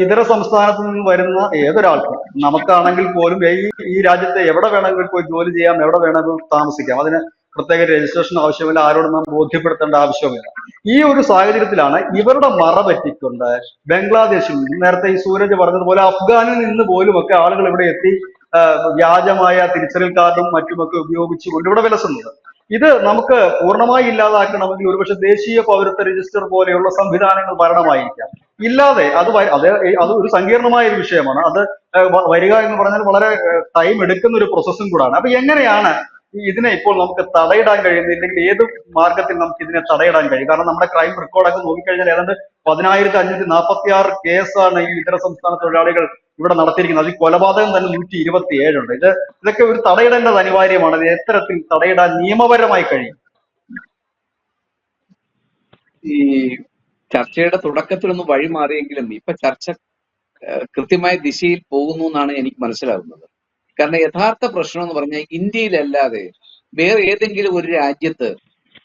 [SPEAKER 1] ഇതര സംസ്ഥാനത്ത് നിന്ന് വരുന്ന ഏതൊരാൾക്കും നമുക്കാണെങ്കിൽ പോലും ഈ ഈ രാജ്യത്തെ എവിടെ വേണമെങ്കിലും പോയി ജോലി ചെയ്യാം എവിടെ വേണമെങ്കിലും താമസിക്കാം. അതിന് പ്രത്യേക രജിസ്ട്രേഷൻ ആവശ്യമില്ല ആരോടും നാം ബോധ്യപ്പെടുത്തേണ്ട ആവശ്യമില്ല ഈ ഒരു സാഹചര്യത്തിലാണ് ഇവരുടെ മറ പറ്റിക്കൊണ്ട് ബംഗ്ലാദേശിൽ നേരത്തെ ഈ സൂരജ് പറഞ്ഞതുപോലെ അഫ്ഗാനിൽ നിന്ന് പോലും ഒക്കെ ആളുകൾ ഇവിടെ എത്തി വ്യാജമായ തിരിച്ചറിയൽ കാർഡും മറ്റുമൊക്കെ ഉപയോഗിച്ചുകൊണ്ട് ഇവിടെ വിലസുന്നത് ഇത് നമുക്ക് പൂർണമായി ഇല്ലാതാക്കണമെങ്കിൽ ഒരുപക്ഷെ ദേശീയ പൗരത്വ രജിസ്റ്റർ പോലെയുള്ള സംവിധാനങ്ങൾ വരണമായിരിക്കാം ഇല്ലാതെ അത് അത് അത് ഒരു സങ്കീർണമായ ഒരു വിഷയമാണ്. അത് വരിക എന്ന് പറഞ്ഞാൽ വളരെ ടൈം എടുക്കുന്ന ഒരു പ്രോസസ്സും കൂടാണ്. അപ്പൊ എങ്ങനെയാണ് ഇതിനെ ഇപ്പോൾ നമുക്ക് തടയിടാൻ കഴിയുന്നത് ഇല്ലെങ്കിൽ ഏത് മാർഗത്തിൽ നമുക്ക് ഇതിനെ തടയിടാൻ കഴിയും? കാരണം നമ്മുടെ ക്രൈം റെക്കോർഡൊക്കെ നോക്കിക്കഴിഞ്ഞാൽ ഏതാണ്ട് പതിനായിരത്തി അഞ്ഞൂറ്റി നാൽപ്പത്തി ആറ് കേസാണ് ഈ ഇതര സംസ്ഥാന തൊഴിലാളികൾ ഇവിടെ നടത്തിയിരിക്കുന്നത്. അതിൽ കൊലപാതകം തന്നെ നൂറ്റി ഇരുപത്തി ഏഴുണ്ട് ഇത് ഇതൊക്കെ ഒരു തടയിടേണ്ടത് അനിവാര്യമാണ്. ഇത് എത്തരത്തിൽ തടയിടാൻ നിയമപരമായി കഴിയും?
[SPEAKER 4] ഈ ചർച്ചയുടെ തുടക്കത്തിലൊന്ന് വഴിമാറിയെങ്കിലും ഇപ്പൊ ചർച്ച കൃത്യമായ ദിശയിൽ പോകുന്നു എന്നാണ് എനിക്ക് മനസ്സിലാകുന്നത് കാരണം യഥാർത്ഥ പ്രശ്നം എന്ന് പറഞ്ഞാൽ ഇന്ത്യയിലല്ലാതെ വേറെ ഏതെങ്കിലും ഒരു രാജ്യത്ത്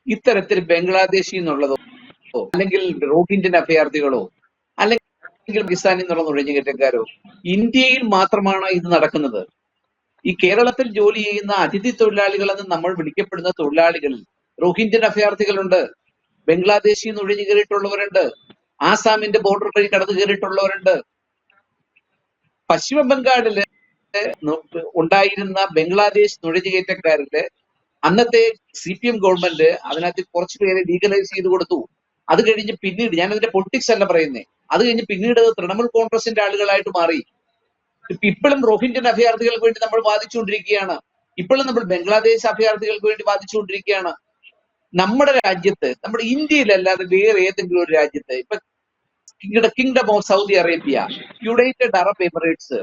[SPEAKER 4] ഇത്തരത്തിൽ ബംഗ്ലാദേശിൽ നിന്നുള്ളതോ അല്ലെങ്കിൽ റോഡ് അഭയാർത്ഥികളോ അല്ലെങ്കിൽ പാകിസ്ഥാനിൽ നിന്നുള്ള നുഴഞ്ഞുകയറ്റക്കാരോ ഇന്ത്യയിൽ മാത്രമാണ് ഇത് നടക്കുന്നത്. ഈ കേരളത്തിൽ ജോലി ചെയ്യുന്ന അതിഥി തൊഴിലാളികളെന്ന് നമ്മൾ വിളിക്കപ്പെടുന്ന തൊഴിലാളികളിൽ റോഹിംഗ്യൻ അഭയാർത്ഥികളുണ്ട്. ബംഗ്ലാദേശിൽ നിന്ന് ഒഴിഞ്ഞു കയറിയിട്ടുള്ളവരുണ്ട്. ആസാമിന്റെ ബോർഡർ വഴി കടന്നു കയറിയിട്ടുള്ളവരുണ്ട്. പശ്ചിമ ബംഗാളിൽ ഉണ്ടായിരുന്ന ബംഗ്ലാദേശ് നുഴഞ്ഞുകയറ്റക്കാരിൽ അന്നത്തെ സി പി എം ഗവൺമെന്റ് അതിനകത്ത് കുറച്ച് പേരെ ലീഗലൈസ് ചെയ്ത് കൊടുത്തു. അത് കഴിഞ്ഞ് പിന്നീട് ഞാൻ അതിന്റെ പൊളിറ്റിക്സ് അല്ല പറയുന്നേ. അത് കഴിഞ്ഞ് പിന്നീട് തൃണമൂൽ കോൺഗ്രസിന്റെ ആളുകളായിട്ട് മാറി. ഇപ്പൊ ഇപ്പോഴും റോഹിംഗ്യൻ അഭയാർത്ഥികൾക്ക് വേണ്ടി നമ്മൾ വാദിച്ചുകൊണ്ടിരിക്കുകയാണ്. ഇപ്പോഴും നമ്മൾ ബംഗ്ലാദേശ് അഭയാർത്ഥികൾക്ക് വേണ്ടി വാദിച്ചുകൊണ്ടിരിക്കുകയാണ്. നമ്മുടെ രാജ്യത്ത് നമ്മുടെ ഇന്ത്യയിലല്ലാതെ വേറെ ഏതെങ്കിലും ഒരു രാജ്യത്ത് ഇപ്പൊ kingdom of Saudi Arabia United Arab Emirates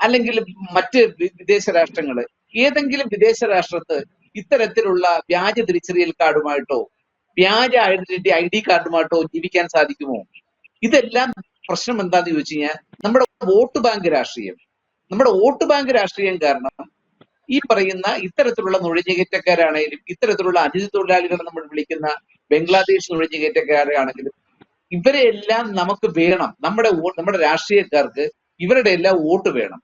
[SPEAKER 4] അല്ലെങ്കിൽ മറ്റ് വിദേശ രാഷ്ട്രങ്ങൾ ഏതെങ്കിലും വിദേശ രാഷ്ട്രത്ത് ഇത്തരത്തിലുള്ള വ്യാജ തിരിച്ചറിയൽ കാർഡുമായിട്ടോ വ്യാജ ഐഡന്റിറ്റി ഐ ഡി കാർഡുമായിട്ടോ ജീവിക്കാൻ സാധിക്കുമോ? ഇതെല്ലാം പ്രശ്നം എന്താണെന്ന് ചോദിച്ചു കഴിഞ്ഞാൽ നമ്മുടെ വോട്ട് ബാങ്ക് രാഷ്ട്രീയം. നമ്മുടെ വോട്ട് ബാങ്ക് രാഷ്ട്രീയം കാരണം ഈ പറയുന്ന ഇത്തരത്തിലുള്ള നുഴഞ്ഞുകയറ്റക്കാരാണെങ്കിലും ഇത്തരത്തിലുള്ള അതിഥി തൊഴിലാളികൾ നമ്മൾ വിളിക്കുന്ന ബംഗ്ലാദേശ് നുഴഞ്ഞുകയറ്റക്കാരാണെങ്കിലും ഇവരെ എല്ലാം നമുക്ക് വേണം. നമ്മുടെ നമ്മുടെ രാഷ്ട്രീയക്കാർക്ക് ഇവരുടെ എല്ലാം വോട്ട് വേണം.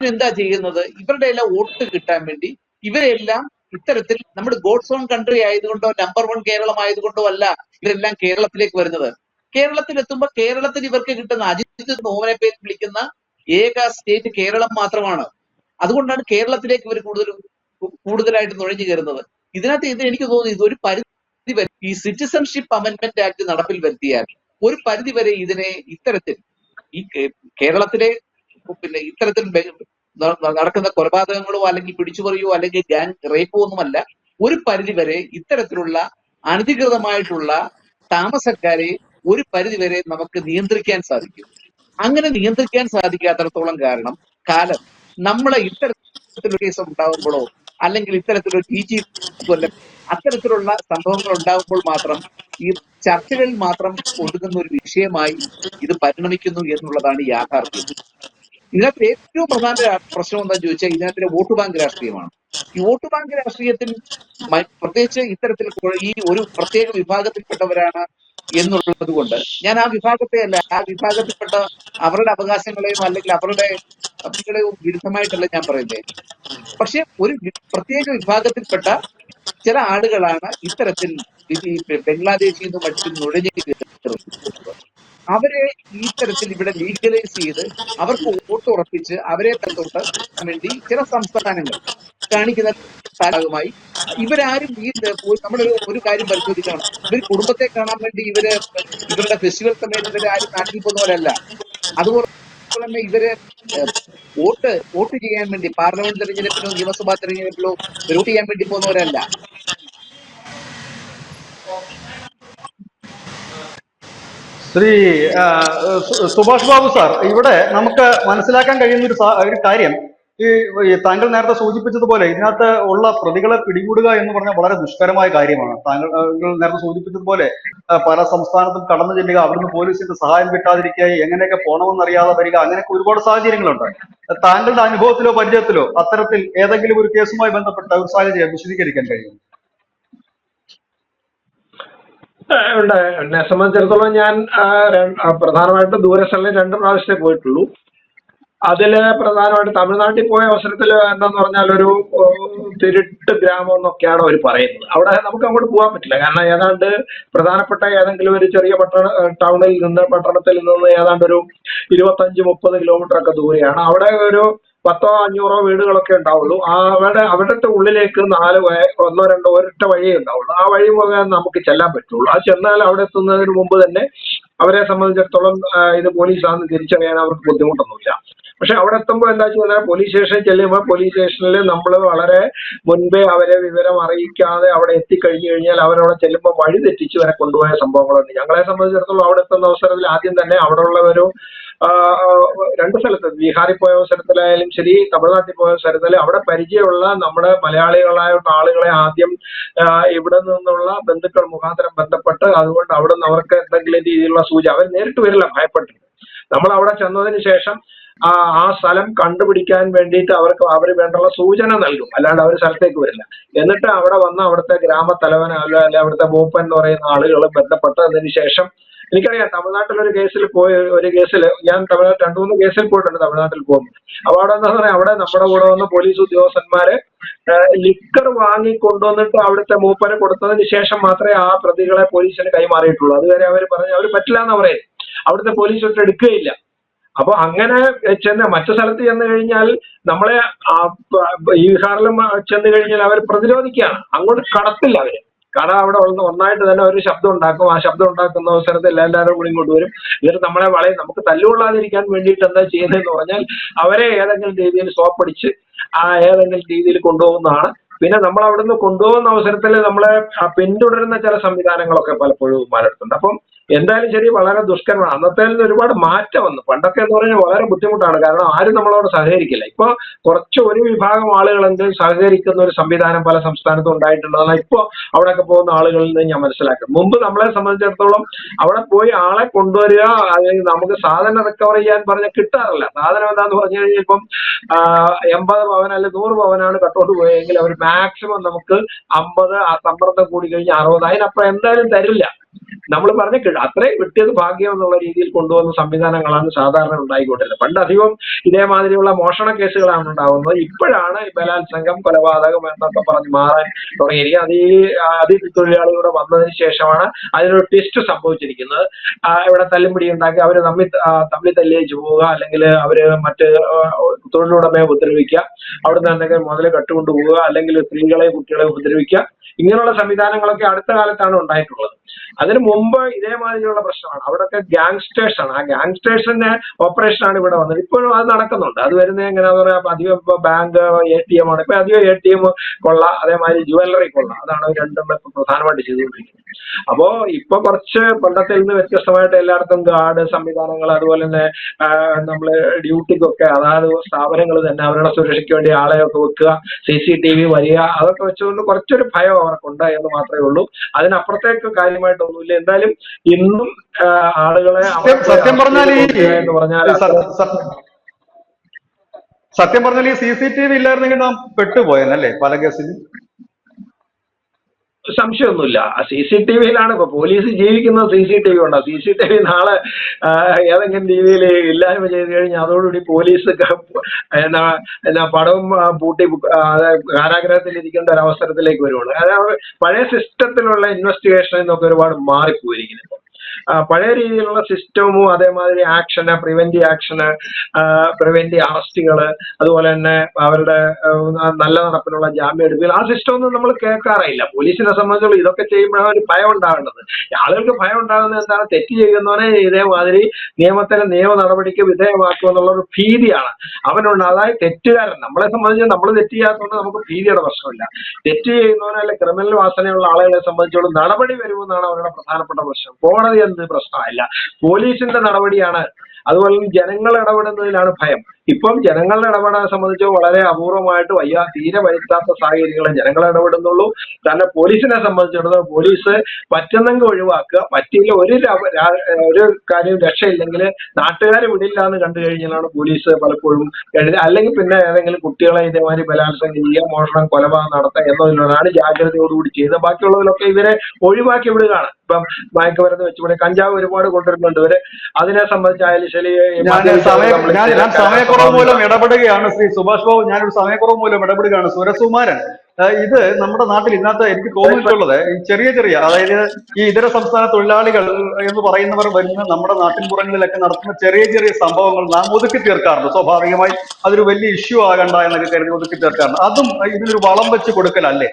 [SPEAKER 4] എന്താ ചെയ്യുന്നത്? ഇവരുടെ എല്ലാം വോട്ട് കിട്ടാൻ വേണ്ടി ഇവരെല്ലാം ഇത്തരത്തിൽ നമ്മുടെ ഗോഡ്സ് ഓൺ കൺട്രി ആയതുകൊണ്ടോ നമ്പർ വൺ കേരളം ആയതുകൊണ്ടോ അല്ല ഇവരെല്ലാം കേരളത്തിലേക്ക് വരുന്നത്. കേരളത്തിൽ എത്തുമ്പോൾ കേരളത്തിൽ ഇവർക്ക് കിട്ടുന്ന അജിത് നോവനെ പേര് വിളിക്കുന്ന ഏക സ്റ്റേറ്റ് കേരളം മാത്രമാണ്. അതുകൊണ്ടാണ് കേരളത്തിലേക്ക് ഇവർ കൂടുതൽ കൂടുതലായിട്ട് നുഴഞ്ഞു കയറുന്നത്. ഇതിനകത്ത് ഇത് എനിക്ക് തോന്നുന്നു ഇത് ഒരു പരിധി വരെ ഈ സിറ്റിസൺഷിപ്പ് അമെന്റ്മെന്റ് ആക്ട് നടപ്പിൽ വരുത്തിയാൽ ഒരു പരിധി വരെ ഇതിനെ ഇത്തരത്തിൽ ഈ കേരളത്തിലെ പിന്നെ ഇത്തരത്തിൽ നടക്കുന്ന കൊലപാതകങ്ങളോ അല്ലെങ്കിൽ പിടിച്ചുപറിയോ അല്ലെങ്കിൽ ഗാങ് റേപ്പോ ഒന്നുമല്ല ഒരു പരിധിവരെ ഇത്തരത്തിലുള്ള അനധികൃതമായിട്ടുള്ള താമസക്കാരെ ഒരു പരിധിവരെ നമുക്ക് നിയന്ത്രിക്കാൻ സാധിക്കും. അങ്ങനെ നിയന്ത്രിക്കാൻ സാധിക്കാത്തിടത്തോളം കാരണം കാലം. നമ്മളെ ഇത്തരത്തിലൊരു കേസ് ഉണ്ടാകുമ്പോഴോ അല്ലെങ്കിൽ ഇത്തരത്തിലൊരു ടി ജി കൊല്ലം അത്തരത്തിലുള്ള സംഭവങ്ങൾ ഉണ്ടാകുമ്പോൾ മാത്രം ഈ ചർച്ചകളിൽ മാത്രം ഒതുങ്ങുന്ന ഒരു വിഷയമായി ഇത് പരിണമിക്കുന്നു എന്നുള്ളതാണ് യാഥാർത്ഥ്യം. ഇതിനകത്ത് ഏറ്റവും പ്രധാന പ്രശ്നം എന്താണെന്ന് ചോദിച്ചാൽ ഇതിനകത്തിലെ വോട്ട് ബാങ്ക് രാഷ്ട്രീയമാണ്. ഈ വോട്ട് ബാങ്ക് രാഷ്ട്രീയത്തിൽ പ്രത്യേകിച്ച് ഇത്തരത്തിൽ ഈ ഒരു പ്രത്യേക വിഭാഗത്തിൽപ്പെട്ടവരാണ് എന്നുള്ളത് കൊണ്ട് ഞാൻ ആ വിഭാഗത്തെ അല്ല ആ വിഭാഗത്തിൽപ്പെട്ട അവരുടെ അവകാശങ്ങളെയും അല്ലെങ്കിൽ അവരുടെ അവരുടെയോ വിരുദ്ധമായിട്ടല്ല ഞാൻ പറയുന്നത് പക്ഷെ ഒരു പ്രത്യേക വിഭാഗത്തിൽപ്പെട്ട ചില ആളുകളാണ് ഇത്തരത്തിൽ ബംഗ്ലാദേശിൽ നിന്നും മറ്റും നുഴഞ്ഞു അവരെ ഈ തരത്തിൽ ഇവിടെ ലീഗലൈസ് ചെയ്ത് അവർക്ക് വോട്ട് ഉറപ്പിച്ച് അവരെ തൊട്ട് വേണ്ടി ചില സംസ്ഥാനങ്ങൾ കാണിക്കുന്ന ഭാഗമായി ഇവരാരും ഈ നമ്മൾ ഒരു കാര്യം പരിശോധിക്കണം. ഇവർ കുടുംബത്തെ കാണാൻ വേണ്ടി ഇവർ ഇവരുടെ ഫെസ്റ്റിവൽ സമയത്ത് ഇവർ ആരും നാട്ടിൽ പോകുന്നവരല്ല അതുപോലെ തന്നെ ഇവർ വോട്ട് വോട്ട് ചെയ്യാൻ വേണ്ടി പാർലമെന്റ് തെരഞ്ഞെടുപ്പിലോ നിയമസഭാ തെരഞ്ഞെടുപ്പിലോ വോട്ട് ചെയ്യാൻ വേണ്ടി പോകുന്നവരല്ല
[SPEAKER 1] ശ്രീ സുഭാഷ് ബാബു സാർ ഇവിടെ നമുക്ക് മനസ്സിലാക്കാൻ കഴിയുന്ന ഒരു ഒരു കാര്യം. ഈ താങ്കൾ നേരത്തെ സൂചിപ്പിച്ചതുപോലെ ഇതിനകത്ത് ഉള്ള പ്രതികളെ പിടികൂടുക എന്ന് പറഞ്ഞാൽ വളരെ ദുഷ്കരമായ കാര്യമാണ്. താങ്കൾ നേരത്തെ സൂചിപ്പിച്ചതുപോലെ പല സംസ്ഥാനത്തും കടന്നു ചെല്ലുക അവിടുന്ന് പോലീസിന്റെ സഹായം കിട്ടാതിരിക്കുക എങ്ങനെയൊക്കെ പോണമെന്നറിയാതെ വരിക അങ്ങനെയൊക്കെ ഒരുപാട് സാഹചര്യങ്ങളുണ്ട്. താങ്കളുടെ അനുഭവത്തിലോ പരിചയത്തിലോ അത്തരത്തിൽ ഏതെങ്കിലും ഒരു കേസുമായി ബന്ധപ്പെട്ട ഒരു സാഹചര്യം വിശദീകരിക്കാൻ കഴിയും
[SPEAKER 2] ഉണ്ട്. എന്നെ സംബന്ധിച്ചിടത്തോളം ഞാൻ പ്രധാനമായിട്ടും ദൂരസ്ഥലം രണ്ട് പ്രാവശ്യമേ പോയിട്ടുള്ളൂ. അതിൽ പ്രധാനമായിട്ട് തമിഴ്നാട്ടിൽ പോയ അവസരത്തിൽ എന്താന്ന് പറഞ്ഞാൽ ഒരു തിരുട്ട് ഗ്രാമം എന്നൊക്കെയാണ് അവർ പറയുന്നത്. അവിടെ നമുക്ക് അങ്ങോട്ട് പോകാൻ പറ്റില്ല. കാരണം ഏതാണ്ട് പ്രധാനപ്പെട്ട ഏതെങ്കിലും ഒരു ചെറിയ പട്ടണ ടൗണിൽ നിന്ന് പട്ടണത്തിൽ നിന്ന് ഏതാണ്ട് ഒരു ഇരുപത്തഞ്ച് മുപ്പത് കിലോമീറ്റർ ഒക്കെ ദൂരെയാണ്. അവിടെ ഒരു പത്തോ അഞ്ഞൂറോ വീടുകളൊക്കെ ഉണ്ടാവുള്ളൂ. ആ അവിടെ അവിടുത്തെ ഉള്ളിലേക്ക് നാല് ഒന്നോ രണ്ടോ ഒരൊറ്റ വഴിയേ ഉണ്ടാവുള്ളൂ. ആ വഴി പോകാൻ നമുക്ക് ചെല്ലാൻ പറ്റുള്ളൂ. ആ ചെന്നാൽ അവിടെ എത്തുന്നതിന് മുമ്പ് തന്നെ അവരെ സംബന്ധിച്ചിടത്തോളം ഇത് പോലീസാണെന്ന് തിരിച്ചറിയാൻ അവർക്ക് ബുദ്ധിമുട്ടൊന്നുമില്ല. പക്ഷെ അവിടെ എത്തുമ്പോൾ എന്താ വെച്ചാൽ പോലീസ് സ്റ്റേഷനിൽ ചെല്ലുമ്പോൾ പോലീസ് സ്റ്റേഷനിൽ നമ്മൾ വളരെ മുൻപേ അവരെ വിവരം അറിയിക്കാതെ അവിടെ എത്തിക്കഴിഞ്ഞു കഴിഞ്ഞാൽ അവരവിടെ ചെല്ലുമ്പോൾ വഴി തെറ്റിച്ച് വരെ കൊണ്ടുപോയ സംഭവങ്ങളുണ്ട് ഞങ്ങളെ സംബന്ധിച്ചിടത്തോളം അവിടെ എത്തുന്ന അവസരത്തിൽ ആദ്യം തന്നെ അവിടെ ഉള്ള ഒരു ആ, രണ്ട് സ്ഥലത്ത്. ബീഹാറിൽ പോയ അവസരത്തിലായാലും ശരി തമിഴ്നാട്ടിൽ പോയ അവസരത്തിൽ അവിടെ പരിചയമുള്ള നമ്മുടെ മലയാളികളായ ആളുകളെ ആദ്യം ഇവിടെ നിന്നുള്ള ബന്ധുക്കൾ മുഖാന്തരം ബന്ധപ്പെട്ട് അതുകൊണ്ട് അവിടെ നിന്ന് അവർക്ക് എന്തെങ്കിലും രീതിയിലുള്ള സൂചന. അവർ നേരിട്ട് വരില്ല ഭയപ്പെട്ടിട്ട് നമ്മൾ അവിടെ ചെന്നതിന് ശേഷം ആ ആ സ്ഥലം കണ്ടുപിടിക്കാൻ വേണ്ടിയിട്ട് അവർക്ക് അവർ വേണ്ടുള്ള സൂചന നൽകും. അല്ലാണ്ട് അവർ സ്ഥലത്തേക്ക് വരില്ല. എന്നിട്ട് അവിടെ വന്ന അവിടുത്തെ ഗ്രാമത്തലവൻ അല്ല അവിടുത്തെ മൂപ്പൻ എന്ന് പറയുന്ന ആളുകൾ ബന്ധപ്പെട്ടതിന് ശേഷം എനിക്കറിയാം തമിഴ്നാട്ടിൽ ഒരു കേസിൽ പോയ ഒരു കേസിൽ ഞാൻ തമിഴ്നാട്ടിൽ രണ്ടു മൂന്ന് കേസിൽ പോയിട്ടുണ്ട് തമിഴ്നാട്ടിൽ പോകുമ്പോൾ അപ്പൊ അവിടെ എന്താ പറയാ അവിടെ നമ്മുടെ കൂടെ വന്ന പോലീസ് ഉദ്യോഗസ്ഥന്മാര് ലിക്കർ വാങ്ങി കൊണ്ടുവന്നിട്ട് അവിടുത്തെ മൂപ്പനെ കൊടുത്തതിന് ശേഷം മാത്രമേ ആ പ്രതികളെ പോലീസിന് കൈമാറിയിട്ടുള്ളൂ. അതുവരെ അവർ പറഞ്ഞു അവർ പറ്റില്ല എന്ന് പറയും. അവിടുത്തെ പോലീസ് ഒട്ട് എടുക്കുകയില്ല. അപ്പൊ അങ്ങനെ ചെന്ന് മറ്റു സ്ഥലത്ത് ചെന്ന് കഴിഞ്ഞാൽ നമ്മളെ ഈ ബീഹാറിലും ചെന്ന് കഴിഞ്ഞാൽ അവർ പ്രതിരോധിക്കുകയാണ്. അങ്ങോട്ട് കടത്തില്ല അവർ. കട അവിടെ വന്ന് ഒന്നായിട്ട് തന്നെ ഒരു ശബ്ദം ഉണ്ടാക്കും. ആ ശബ്ദം ഉണ്ടാക്കുന്ന അവസരത്തിൽ എല്ലാവരും കൂടി ഇങ്ങോട്ട് വരും. എന്നിട്ട് നമ്മളെ വളയെ നമുക്ക് തല്ലുകൊള്ളാതിരിക്കാൻ വേണ്ടിയിട്ട് എന്താ ചെയ്യുന്നതെന്ന് പറഞ്ഞാൽ അവരെ ഏതെങ്കിലും രീതിയിൽ സോപ്പടിച്ച് ആ ഏതെങ്കിലും രീതിയിൽ കൊണ്ടുപോകുന്നതാണ്. പിന്നെ നമ്മൾ അവിടുന്ന് കൊണ്ടുപോകുന്ന അവസരത്തിൽ നമ്മളെ പിന്തുടരുന്ന ചില സംവിധാനങ്ങളൊക്കെ പലപ്പോഴും മാറിയിട്ടുണ്ട് അപ്പം എന്തായാലും ശരി വളരെ ദുഷ്കരമാണ്. അന്നത്തെ ഒരുപാട് മാറ്റം വന്നു. പണ്ടൊക്കെ എന്ന് പറഞ്ഞാൽ വളരെ ബുദ്ധിമുട്ടാണ്. കാരണം ആരും നമ്മളോട് സഹകരിക്കില്ല. ഇപ്പൊ കുറച്ച് ഒരു വിഭാഗം ആളുകളെങ്കിലും സഹകരിക്കുന്ന ഒരു സംവിധാനം പല സംസ്ഥാനത്തും ഇപ്പോ ഇപ്പോൾ അവിടെയൊക്കെ പോകുന്ന ആളുകളിൽ നിന്ന് ഞാൻ മനസ്സിലാക്കും മുമ്പ് നമ്മളെ സംബന്ധിച്ചിടത്തോളം അവിടെ പോയി ആളെ കൊണ്ടുവരിക അല്ലെങ്കിൽ നമുക്ക് സാധനം റിക്കവർ ചെയ്യാൻ പറഞ്ഞാൽ കിട്ടാറില്ല. സാധനം എന്താന്ന് പറഞ്ഞു കഴിഞ്ഞാൽ ഇപ്പം എൺപത് പവൻ അല്ലെങ്കിൽ നൂറ് പവനാണ് കട്ടോട്ട് പോയെങ്കിൽ അവർ മാക്സിമം നമുക്ക് അമ്പത് ആ സമ്മർദ്ദം കൂടി കഴിഞ്ഞ് അറുപത്. അതിനപ്പുറം എന്തായാലും തരില്ല. നമ്മൾ പറഞ്ഞ അത്രയും കിട്ടിയത് ഭാഗ്യം എന്നുള്ള രീതിയിൽ കൊണ്ടുവന്ന സംവിധാനങ്ങളാണ് സാധാരണ ഉണ്ടായിക്കൊണ്ടിരുന്നത്. പണ്ട് അധികം ഇതേമാതിരിയുള്ള മോഷണ കേസുകളാണ് ഉണ്ടാവുന്നത്. ഇപ്പോഴാണ് ബലാത്സംഗം കൊലപാതകം എന്നൊക്കെ പറഞ്ഞ് മാറാൻ തുടങ്ങിയിരിക്കുന്നത് അത് ഈ അതിഥി തൊഴിലാളികളുടെ വന്നതിന് ശേഷമാണ് അതിനൊരു ട്വിസ്റ്റ് സംഭവിച്ചിരിക്കുന്നത്. ഇവിടെ തല്ലുപിടി ഉണ്ടാക്കി അവർ തമ്മിൽ തമ്മിൽ തല്ലിയേച്ച് പോവുക അല്ലെങ്കിൽ അവർ മറ്റ് തൊഴിലുടമയെ ഉപദ്രവിക്കുക അവിടുന്ന് എന്തെങ്കിലും മുതൽ കട്ടുകൊണ്ടു പോവുക അല്ലെങ്കിൽ സ്ത്രീകളെ കുട്ടികളെ ഉപദ്രവിക്കുക ഇങ്ങനെയുള്ള സംവിധാനങ്ങളൊക്കെ അടുത്ത കാലത്താണ് ഉണ്ടായിട്ടുള്ളത്. അതിന് മുമ്പ് ഇതേമാതിരിയുള്ള പ്രശ്നമാണ്. അവിടെയൊക്കെ ഗാങ്സ്റ്റേഴ്സ് ആണ്. ആ ഗാങ്സ്റ്റേഴ്സിന്റെ ഓപ്പറേഷൻ ആണ് ഇവിടെ വന്നത്. ഇപ്പോഴും അത് നടക്കുന്നുണ്ട്. അത് വരുന്നത് എങ്ങനെയാന്ന് പറയാ അധികം ഇപ്പൊ ബാങ്ക് എ ടി എം ആണ്. ഇപ്പൊ അധികം എ ടി എം കൊള്ള അതേമാതിരി ജുവല്ലറി കൊള്ള. അതാണ് രണ്ടും ഇപ്പൊ പ്രധാനമായിട്ട് ചെയ്തുകൊണ്ടിരിക്കുന്നത്. അപ്പോ ഇപ്പൊ കുറച്ച് പണ്ടത്തിൽ നിന്ന് വ്യത്യസ്തമായിട്ട് എല്ലായിടത്തും ഗാർഡ് സംവിധാനങ്ങൾ അതുപോലെ തന്നെ ആ, നമ്മൾ ഡ്യൂട്ടിക്കൊക്കെ അതായത് സ്ഥാപനങ്ങൾ തന്നെ അവരുടെ സുരക്ഷയ്ക്ക് വേണ്ടി ആളെയൊക്കെ വെക്കുക സി സി ടി വി വരിക അതൊക്കെ വെച്ചുകൊണ്ട് കുറച്ചൊരു ഭയം അവർക്കുണ്ട് എന്ന് മാത്രമേ ഉള്ളൂ. അതിനപ്പുറത്തേക്ക് കാര്യമായിട്ടൊന്നുമില്ല എന്തായാലും ഇന്നും ആളുകളെ
[SPEAKER 1] സത്യം- പറഞ്ഞാൽ
[SPEAKER 2] എന്ന് പറഞ്ഞാൽ
[SPEAKER 1] സത്യം പറഞ്ഞാൽ ഈ സി സി ടി വി ഇല്ലായിരുന്നെങ്കിൽ നാം പെട്ടുപോയെന്നല്ലേ പല കേസിലും?
[SPEAKER 2] സംശയമൊന്നുമില്ല. സി സി ടി വിയിലാണ് ഇപ്പൊ പോലീസ് ജീവിക്കുന്നത്. സി സി ടി വി ഉണ്ടോ സി സി ടി വി നാളെ ഏതെങ്കിലും രീതിയിൽ ഇല്ലായ്മ ചെയ്ത് കഴിഞ്ഞാൽ അതോടുകൂടി പോലീസ് എന്നാ എന്നാ പടവും പൂട്ടി കാരാഗ്രഹത്തിൽ ഇരിക്കേണ്ട ഒരു അവസരത്തിലേക്ക് വരുവാണ്. അതായത് പഴയ സിസ്റ്റത്തിലുള്ള ഇൻവെസ്റ്റിഗേഷനിൽ നിന്നൊക്കെ ഒരുപാട് മാറിപ്പോയിരിക്കുന്നു പഴയ രീതിയിലുള്ള സിസ്റ്റവും അതേമാതിരി ആക്ഷന് പ്രിവെന്റീവ് ആക്ഷന് പ്രിവെന്റീവ് അറസ്റ്റുകൾ അതുപോലെ തന്നെ അവരുടെ നല്ല നടപ്പിലുള്ള ജാമ്യം എടുക്കുക ആ സിസ്റ്റം ഒന്നും നമ്മൾ കേൾക്കാറില്ല പോലീസിനെ സംബന്ധിച്ചുള്ള ഇതൊക്കെ ചെയ്യുമ്പോഴാണ് ഒരു ഭയം ഉണ്ടാകേണ്ടത്. ആളുകൾക്ക് ഭയം ഉണ്ടാകുന്നത് എന്താണ്? തെറ്റ് ചെയ്യുന്നവനെ ഇതേമാതിരി നിയമത്തിന് നിയമ നടപടിക്ക് വിധേയമാക്കുക എന്നുള്ള ഒരു ഭീതിയാണ്. അവനുണ്ട്. അതായത് തെറ്റുകാരൻ. നമ്മളെ സംബന്ധിച്ച് നമ്മൾ തെറ്റ് ചെയ്യാത്തതുകൊണ്ട് നമുക്ക് ഭീതിയുടെ പ്രശ്നമില്ല. തെറ്റ് ചെയ്യുന്നവനെ അല്ലെ ക്രിമിനൽ വാസനയുള്ള ആളുകളെ സംബന്ധിച്ചോളം നടപടി വരുമെന്നാണ് അവരുടെ പ്രധാനപ്പെട്ട പ്രശ്നം. കോടതി എന്ത് പ്രശ്നമല്ല പോലീസിന്റെ നടപടിയാണ് അതുപോലെ ജനങ്ങൾ ഇടപെടുന്നതിലാണ് ഭയം. ഇപ്പം ജനങ്ങളുടെ ഇടപെടാൻ സംബന്ധിച്ച് വളരെ അപൂർവമായിട്ട് വയ്യ തീരെ വരുത്താത്ത സാഹചര്യങ്ങളിൽ ജനങ്ങൾ ഇടപെടുന്നുള്ളൂ. തന്നെ പോലീസിനെ സംബന്ധിച്ചിടത്തോളം പോലീസ് പറ്റുന്നെങ്കിൽ ഒഴിവാക്കുക. പറ്റിയില്ല ഒരു ഒരു കാര്യം രക്ഷയില്ലെങ്കിൽ നാട്ടുകാർ വിടില്ല എന്ന് കണ്ടു കഴിഞ്ഞാലാണ് പോലീസ് പലപ്പോഴും അല്ലെങ്കിൽ പിന്നെ ഏതെങ്കിലും കുട്ടികളെ ഇതേമാതിരി ബലാത്സംഗം ചെയ്യുക മോഷണം കൊലപാതകം നടത്തുക എന്നതിലാണ് ജാഗ്രതയോടുകൂടി ചെയ്യുന്നത്. ബാക്കിയുള്ളതിലൊക്കെ ഇവരെ ഒഴിവാക്കി വിടുകയാണ്. ഇപ്പം മയക്കുമരുന്ന് വെച്ചുകൂടെ കഞ്ചാവ് ഒരുപാട് കൊണ്ടുവരുന്നുണ്ട് ഇവർ. അതിനെ സംബന്ധിച്ചായാലും ശരി
[SPEAKER 1] ഞാൻ സമയ ഞാൻ ഞാൻ സമയക്കുറവ് മൂലം ഇടപെടുകയാണ് ശ്രീ സുഭാഷ് ബാബു. ഞാനൊരു സമയക്കുറവ് മൂലം ഇടപെടുകയാണ്. സുരസുമാരൻ. ഇത് നമ്മുടെ നാട്ടിൽ ഇന്നത്തെ എനിക്ക് തോന്നിയിട്ടുള്ളത് ഈ ചെറിയ ചെറിയ അതായത് ഈ ഇതര സംസ്ഥാന തൊഴിലാളികൾ എന്ന് പറയുന്നവർ വരുന്ന നമ്മുടെ നാട്ടിൻ പുറങ്ങളിലൊക്കെ നടത്തുന്ന ചെറിയ ചെറിയ സംഭവങ്ങൾ നാം ഒതുക്കി തീർക്കാറുണ്ട്. സ്വാഭാവികമായി അതൊരു വലിയ ഇഷ്യൂ ആകണ്ട എന്നൊക്കെ കരുതി ഒതുക്കി തീർക്കാറുണ്ട്. അതും ഇതിനൊരു വളം വെച്ച് കൊടുക്കലല്ലേ?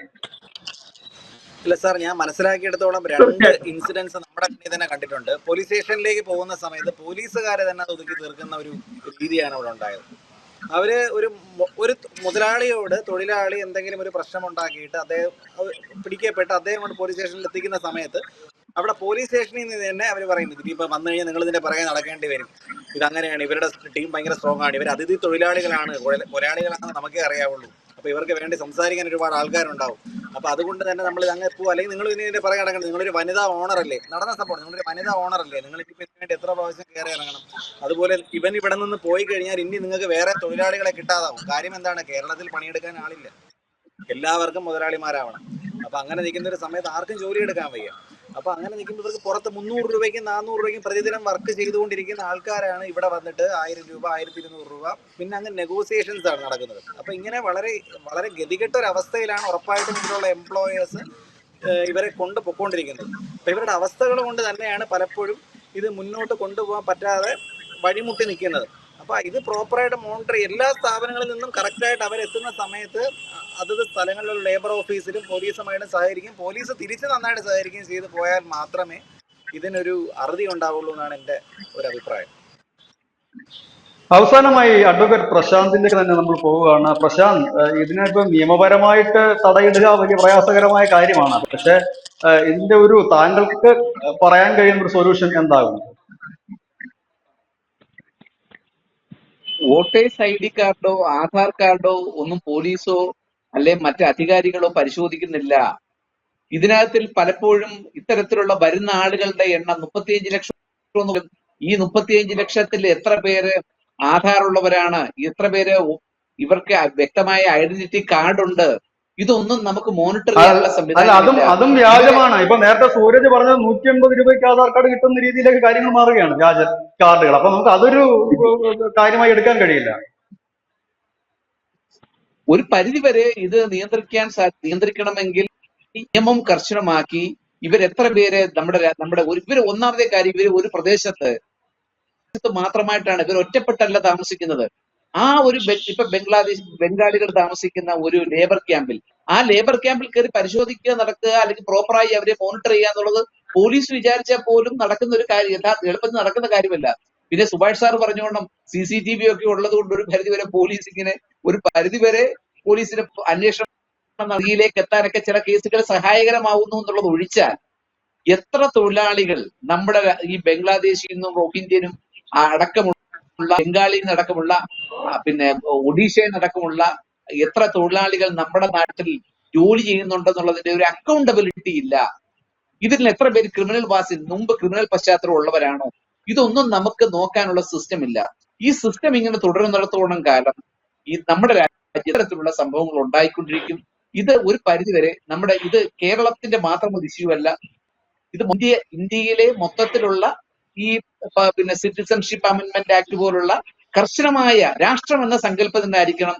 [SPEAKER 3] ഇല്ല സാർ ഞാൻ മനസ്സിലാക്കിയെടുത്തോളം രണ്ട് ഇൻസിഡൻസ് നമ്മുടെ കണ്ണിൽ തന്നെ കണ്ടിട്ടുണ്ട്. പോലീസ് സ്റ്റേഷനിലേക്ക് പോകുന്ന സമയത്ത് പോലീസുകാരെ തന്നെ ഒതുക്കി തീർക്കുന്ന ഒരു രീതിയാണ് അവിടെ ഉണ്ടായത്. അവർ ഒരു ഒരു മുതലാളിയോട് തൊഴിലാളി എന്തെങ്കിലും ഒരു പ്രശ്നം ഉണ്ടാക്കിയിട്ട് അദ്ദേഹം പിടിക്കപ്പെട്ട് അദ്ദേഹം കൊണ്ട് പോലീസ് സ്റ്റേഷനിൽ എത്തിക്കുന്ന സമയത്ത് അവിടെ പോലീസ് സ്റ്റേഷനിൽ നിന്ന് തന്നെ അവർ പറയുന്നത് ഇനിയിപ്പോൾ വന്നു കഴിഞ്ഞാൽ നിങ്ങൾ ഇതിന്റെ പുറകെ നടക്കേണ്ടി വരും. ഇത് അങ്ങനെയാണ് ഇവരുടെ ടീം ഭയങ്കര സ്ട്രോങ് ആണ്. ഇവർ അതിഥി തൊഴിലാളികളാണ് കൊല- കൊലയാളികളാണെന്ന് നമുക്കേ അറിയാവുള്ളൂ. അപ്പൊ ഇവർക്ക് വേണ്ടി സംസാരിക്കാൻ ഒരുപാട് ആൾക്കാരുണ്ടാവും. അപ്പൊ അതുകൊണ്ട് തന്നെ നമ്മൾ ഇത് അങ്ങനെ പോവും. അല്ലെങ്കിൽ നിങ്ങൾ ഇതിന്റെ പറയാൻ നടക്കണം നിങ്ങളൊരു വനിതാ ഓണർ അല്ലേ? നടന്ന സംഭവം നിങ്ങളൊരു വനിതാ ഓണർ അല്ലേ? നിങ്ങൾ ഇപ്പൊ ഇതിന് വേണ്ടി എത്ര പ്രാവശ്യം കയറി ഇറങ്ങണം? അതുപോലെ ഇവൻ ഇവിടെ നിന്ന് പോയി കഴിഞ്ഞാൽ ഇനി നിങ്ങൾക്ക് വേറെ തൊഴിലാളികളെ കിട്ടാതാവും. കാര്യം എന്താണ്? കേരളത്തിൽ പണിയെടുക്കാൻ ആളില്ല. എല്ലാവർക്കും മുതലാളിമാരാവണം. അപ്പൊ അങ്ങനെ നിൽക്കുന്ന ഒരു സമയത്ത് ആർക്കും ജോലി എടുക്കാൻ വയ്യ. അപ്പൊ അങ്ങനെ നിൽക്കുമ്പോൾ ഇവർക്ക് പുറത്ത് മുന്നൂറ് രൂപയ്ക്കും നാനൂറ് രൂപയ്ക്കും പ്രതിദിനം വർക്ക് ചെയ്തുകൊണ്ടിരിക്കുന്ന ആൾക്കാരാണ് ഇവിടെ വന്നിട്ട് ആയിരം രൂപ ആയിരത്തി ഇരുന്നൂറ് രൂപ. പിന്നെ അങ്ങ് നെഗോസിയേഷൻസ് ആണ് നടക്കുന്നത്. അപ്പൊ ഇങ്ങനെ വളരെ വളരെ ഗതികെട്ട ഒരു അവസ്ഥയിലാണ് ഉറപ്പായിട്ടും ഇതിലുള്ള എംപ്ലോയേഴ്സ് ഇവരെ കൊണ്ട് പൊക്കോണ്ടിരിക്കുന്നത്. അപ്പൊ ഇവരുടെ അവസ്ഥകൾ കൊണ്ട് തന്നെയാണ് പലപ്പോഴും ഇത് മുന്നോട്ട് കൊണ്ടുപോകാൻ പറ്റാതെ വഴിമുട്ടി നിൽക്കുന്നത്. അപ്പൊ ഇത് പ്രോപ്പറായിട്ട് മോണിറ്റർ എല്ലാ സ്ഥാപനങ്ങളിൽ നിന്നും കറക്റ്റായിട്ട് അവരെത്തുന്ന സമയത്ത് അതത് സ്ഥലങ്ങളിലുള്ള ലേബർ ഓഫീസിലും പോലീസുമായിട്ട് സഹകരിക്കും. പോലീസ് തിരിച്ച് നന്നായിട്ട് സഹകരിക്കുകയും ചെയ്ത് പോയാൽ മാത്രമേ ഇതിനൊരു അറുതി ഉണ്ടാവുള്ളൂ എന്നാണ് എന്റെ ഒരു അഭിപ്രായം.
[SPEAKER 1] അവസാനമായി അഡ്വക്കേറ്റ് പ്രശാന്തിന്റെ തന്നെ നമ്മൾ പോവുകയാണ്. പ്രശാന്ത് ഇതിനിപ്പോ നിയമപരമായിട്ട് തടയിടുക വലിയ പ്രയാസകരമായ കാര്യമാണ്. പക്ഷെ ഇതിന്റെ ഒരു താങ്കൾക്ക് പറയാൻ കഴിയുന്ന ഒരു സൊല്യൂഷൻ എന്താകും?
[SPEAKER 4] വോട്ടേഴ്സ് ഐ ഡി കാർഡോ ആധാർ കാർഡോ ഒന്നും പോലീസോ അല്ലെ മറ്റ് അധികാരികളോ പരിശോധിക്കുന്നില്ല. ഇതിനകത്തിൽ പലപ്പോഴും ഇത്തരത്തിലുള്ള വരുന്ന ആളുകളുടെ എണ്ണം മുപ്പത്തിയഞ്ച് ലക്ഷം ഈ മുപ്പത്തിയഞ്ച് ലക്ഷത്തിൽ എത്ര പേര് ആധാർ ഉള്ളവരാണ് എത്ര പേര് ഇവർക്ക് വ്യക്തമായ ഐഡന്റിറ്റി കാർഡ് ഉണ്ട് ഇതൊന്നും നമുക്ക് മോണിറ്റർ ചെയ്യാനുള്ള
[SPEAKER 1] സംവിധാനം അതും അതും വ്യാജമാണ്. ഇപ്പൊ നേരത്തെ സൂരജ് പറഞ്ഞത് നൂറ്റി എൺപത് രൂപയ്ക്ക് ആധാർ കാർഡ് കിട്ടുന്ന രീതിയിലേക്ക് കാര്യങ്ങൾ മാറുകയാണ് വ്യാജ കാർഡുകൾ. അപ്പൊ നമുക്ക് അതൊരു കാര്യമായി എടുക്കാൻ കഴിയില്ല.
[SPEAKER 4] ഒരു പരിധിവരെ ഇത് നിയന്ത്രിക്കാൻ നിയന്ത്രിക്കണമെങ്കിൽ നിയമം കർശനമാക്കി ഇവരെത്ര എത്ര പേര് നമ്മുടെ നമ്മുടെ ഒരു ഇവർ ഒന്നാമത്തെ കാര്യം ഇവർ ഒരു പ്രദേശത്ത് മാത്രമായിട്ടാണ് ഇവർ ഒറ്റപ്പെട്ടല്ല താമസിക്കുന്നത്. ആ ഒരു ഇപ്പൊ ബംഗ്ലാദേശ് ബംഗാളികൾ താമസിക്കുന്ന ഒരു ലേബർ ക്യാമ്പിൽ ആ ലേബർ ക്യാമ്പിൽ കയറി പരിശോധിക്കുക നടക്കുക അല്ലെങ്കിൽ പ്രോപ്പറായി അവരെ മോണിറ്റർ ചെയ്യുക എന്നുള്ളത് പോലീസ് വിചാരിച്ചാൽ പോലും നടക്കുന്ന ഒരു കാര്യം യഥാർത്ഥ എളുപ്പത്തിൽ നടക്കുന്ന കാര്യമല്ല. പിന്നെ സുഭാഷ് സാർ പറഞ്ഞോണം സി സി ടി വി ഒക്കെ ഉള്ളത് കൊണ്ട് ഒരു പരിധിവരെ പോലീസ് ഇങ്ങനെ ഒരു പരിധി വരെ പോലീസിന് അന്വേഷണം നദിയിലേക്ക് എത്താനൊക്കെ ചില കേസുകൾ സഹായകരമാവുന്നു എന്നുള്ളത് ഒഴിച്ചാൽ എത്ര തൊഴിലാളികൾ നമ്മുടെ ഈ ബംഗ്ലാദേശിൽ നിന്നും റോഹിംഗ്യനും ആ അടക്കമുള്ള ബംഗാളിൽ നടക്കമുള്ള പിന്നെ ഒഡീഷയിൽ നടക്കമുള്ള എത്ര തൊഴിലാളികൾ നമ്മുടെ നാട്ടിൽ ജോലി ചെയ്യുന്നുണ്ടെന്നുള്ളതിന്റെ ഒരു അക്കൗണ്ടബിലിറ്റി ഇല്ല. ഇതിൽ എത്ര പേര് ക്രിമിനൽ വാസി മുമ്പ് ക്രിമിനൽ പശ്ചാത്തലം ഉള്ളവരാണോ? ഇതൊന്നും നമുക്ക് നോക്കാനുള്ള സിസ്റ്റം ഇല്ല. ഈ സിസ്റ്റം ഇങ്ങനെ തുടരുന്നിടത്തോളം കാലം ഈ നമ്മുടെ രാജ്യത്തിലുള്ള സംഭവങ്ങൾ ഉണ്ടായിക്കൊണ്ടിരിക്കും. ഇത് ഒരു പരിധിവരെ നമ്മുടെ ഇത് കേരളത്തിന്റെ മാത്രം ഒരു ഇഷ്യൂ അല്ല. ഇത് ഇന്ത്യ ഇന്ത്യയിലെ മൊത്തത്തിലുള്ള ഈ പിന്നെ സിറ്റിസൺഷിപ്പ് അമെന്റ്മെന്റ് ആക്ട് പോലുള്ള കർശനമായ രാഷ്ട്രം എന്ന സങ്കല്പത്തിനായിരിക്കണം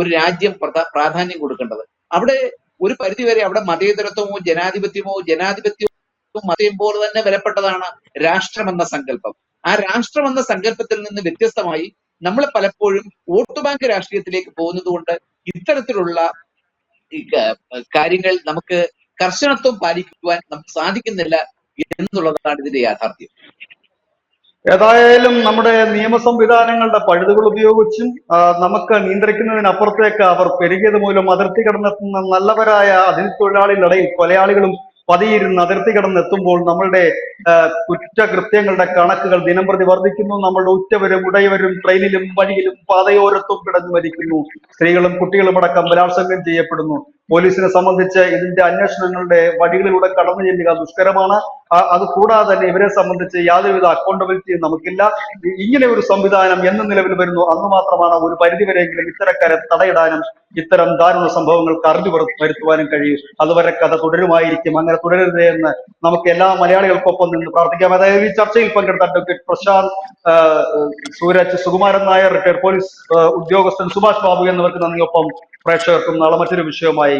[SPEAKER 4] ഒരു രാജ്യം പ്രാധാന്യം കൊടുക്കേണ്ടത്. അവിടെ ഒരു പരിധിവരെ അവിടെ മതേതരത്വമോ ജനാധിപത്യമോ ജനാധിപത്യവും മതയും പോലെ തന്നെ വിലപ്പെട്ടതാണ് രാഷ്ട്രം എന്ന സങ്കല്പം. ആ രാഷ്ട്രം എന്ന സങ്കല്പത്തിൽ നിന്ന് വ്യത്യസ്തമായി നമ്മൾ പലപ്പോഴും വോട്ട് ബാങ്ക് രാഷ്ട്രീയത്തിലേക്ക് പോകുന്നത് കൊണ്ട് ഇത്തരത്തിലുള്ള കാര്യങ്ങൾ നമുക്ക് കർശനത്വം പാലിക്കുവാൻ നമുക്ക് സാധിക്കുന്നില്ല എന്നുള്ളതാണ് ഇതിന്റെ യാഥാർത്ഥ്യം.
[SPEAKER 1] ഏതായാലും നമ്മുടെ നിയമ സംവിധാനങ്ങളുടെ പഴുതുകൾ ഉപയോഗിച്ചും നമുക്ക് നിയന്ത്രിക്കുന്നതിനപ്പുറത്തേക്ക് അവർ പെരുകിയത് മൂലം അതിർത്തി കടന്നെത്തുന്ന നല്ലവരായ അതിഥി തൊഴിലാളികളിടയിൽ കൊലയാളികളും പതിയിരുന്ന് അതിർത്തി കടന്നെത്തുമ്പോൾ നമ്മളുടെ കുറ്റകൃത്യങ്ങളുടെ കണക്കുകൾ ദിനം പ്രതി വർദ്ധിക്കുന്നു. നമ്മളുടെ ഉറ്റവരും ഉടയവരും ട്രെയിനിലും വഴിയിലും പാതയോരത്തും കിടന്നു മരിക്കുന്നു. സ്ത്രീകളും കുട്ടികളും അടക്കം ബലാത്സംഗം ചെയ്യപ്പെടുന്നു. പോലീസിനെ സംബന്ധിച്ച് ഇതിന്റെ അന്വേഷണങ്ങളുടെ വഴികളിലൂടെ കടന്നു ചെല്ലുക ദുഷ്കരമാണ്. അത് കൂടാതെ തന്നെ ഇവരെ സംബന്ധിച്ച് യാതൊരുവിധ അക്കൗണ്ടബിലിറ്റിയും നമുക്കില്ല. ഇങ്ങനെ ഒരു സംവിധാനം എന്ന് നിലവിൽ വരുന്നു. അന്ന് മാത്രമാണ് ഒരു പരിധിവരെയെങ്കിലും ഇത്തരക്കാരെ തടയിടാനും ഇത്തരം ദാരുണ സംഭവങ്ങൾക്ക് അറിഞ്ഞു വരു- വരുത്തുവാനും കഴിയും. അതുവരെ കഥ തുടരുമായിരിക്കും. അങ്ങനെ തുടരരുത് എന്ന് നമുക്ക് എല്ലാ മലയാളികൾക്കൊപ്പം നിന്ന് പ്രാർത്ഥിക്കാം. അതായത് ഈ ചർച്ചയിൽ പങ്കെടുത്ത advocate Prashanth Suraj Sukumaran Nair retired police ഉദ്യോഗസ്ഥൻ സുഭാഷ് ബാബു എന്നിവർക്ക് നന്ദിയൊപ്പം പ്രേക്ഷകർക്കും നാളെ മറ്റൊരു വിഷയവുമായി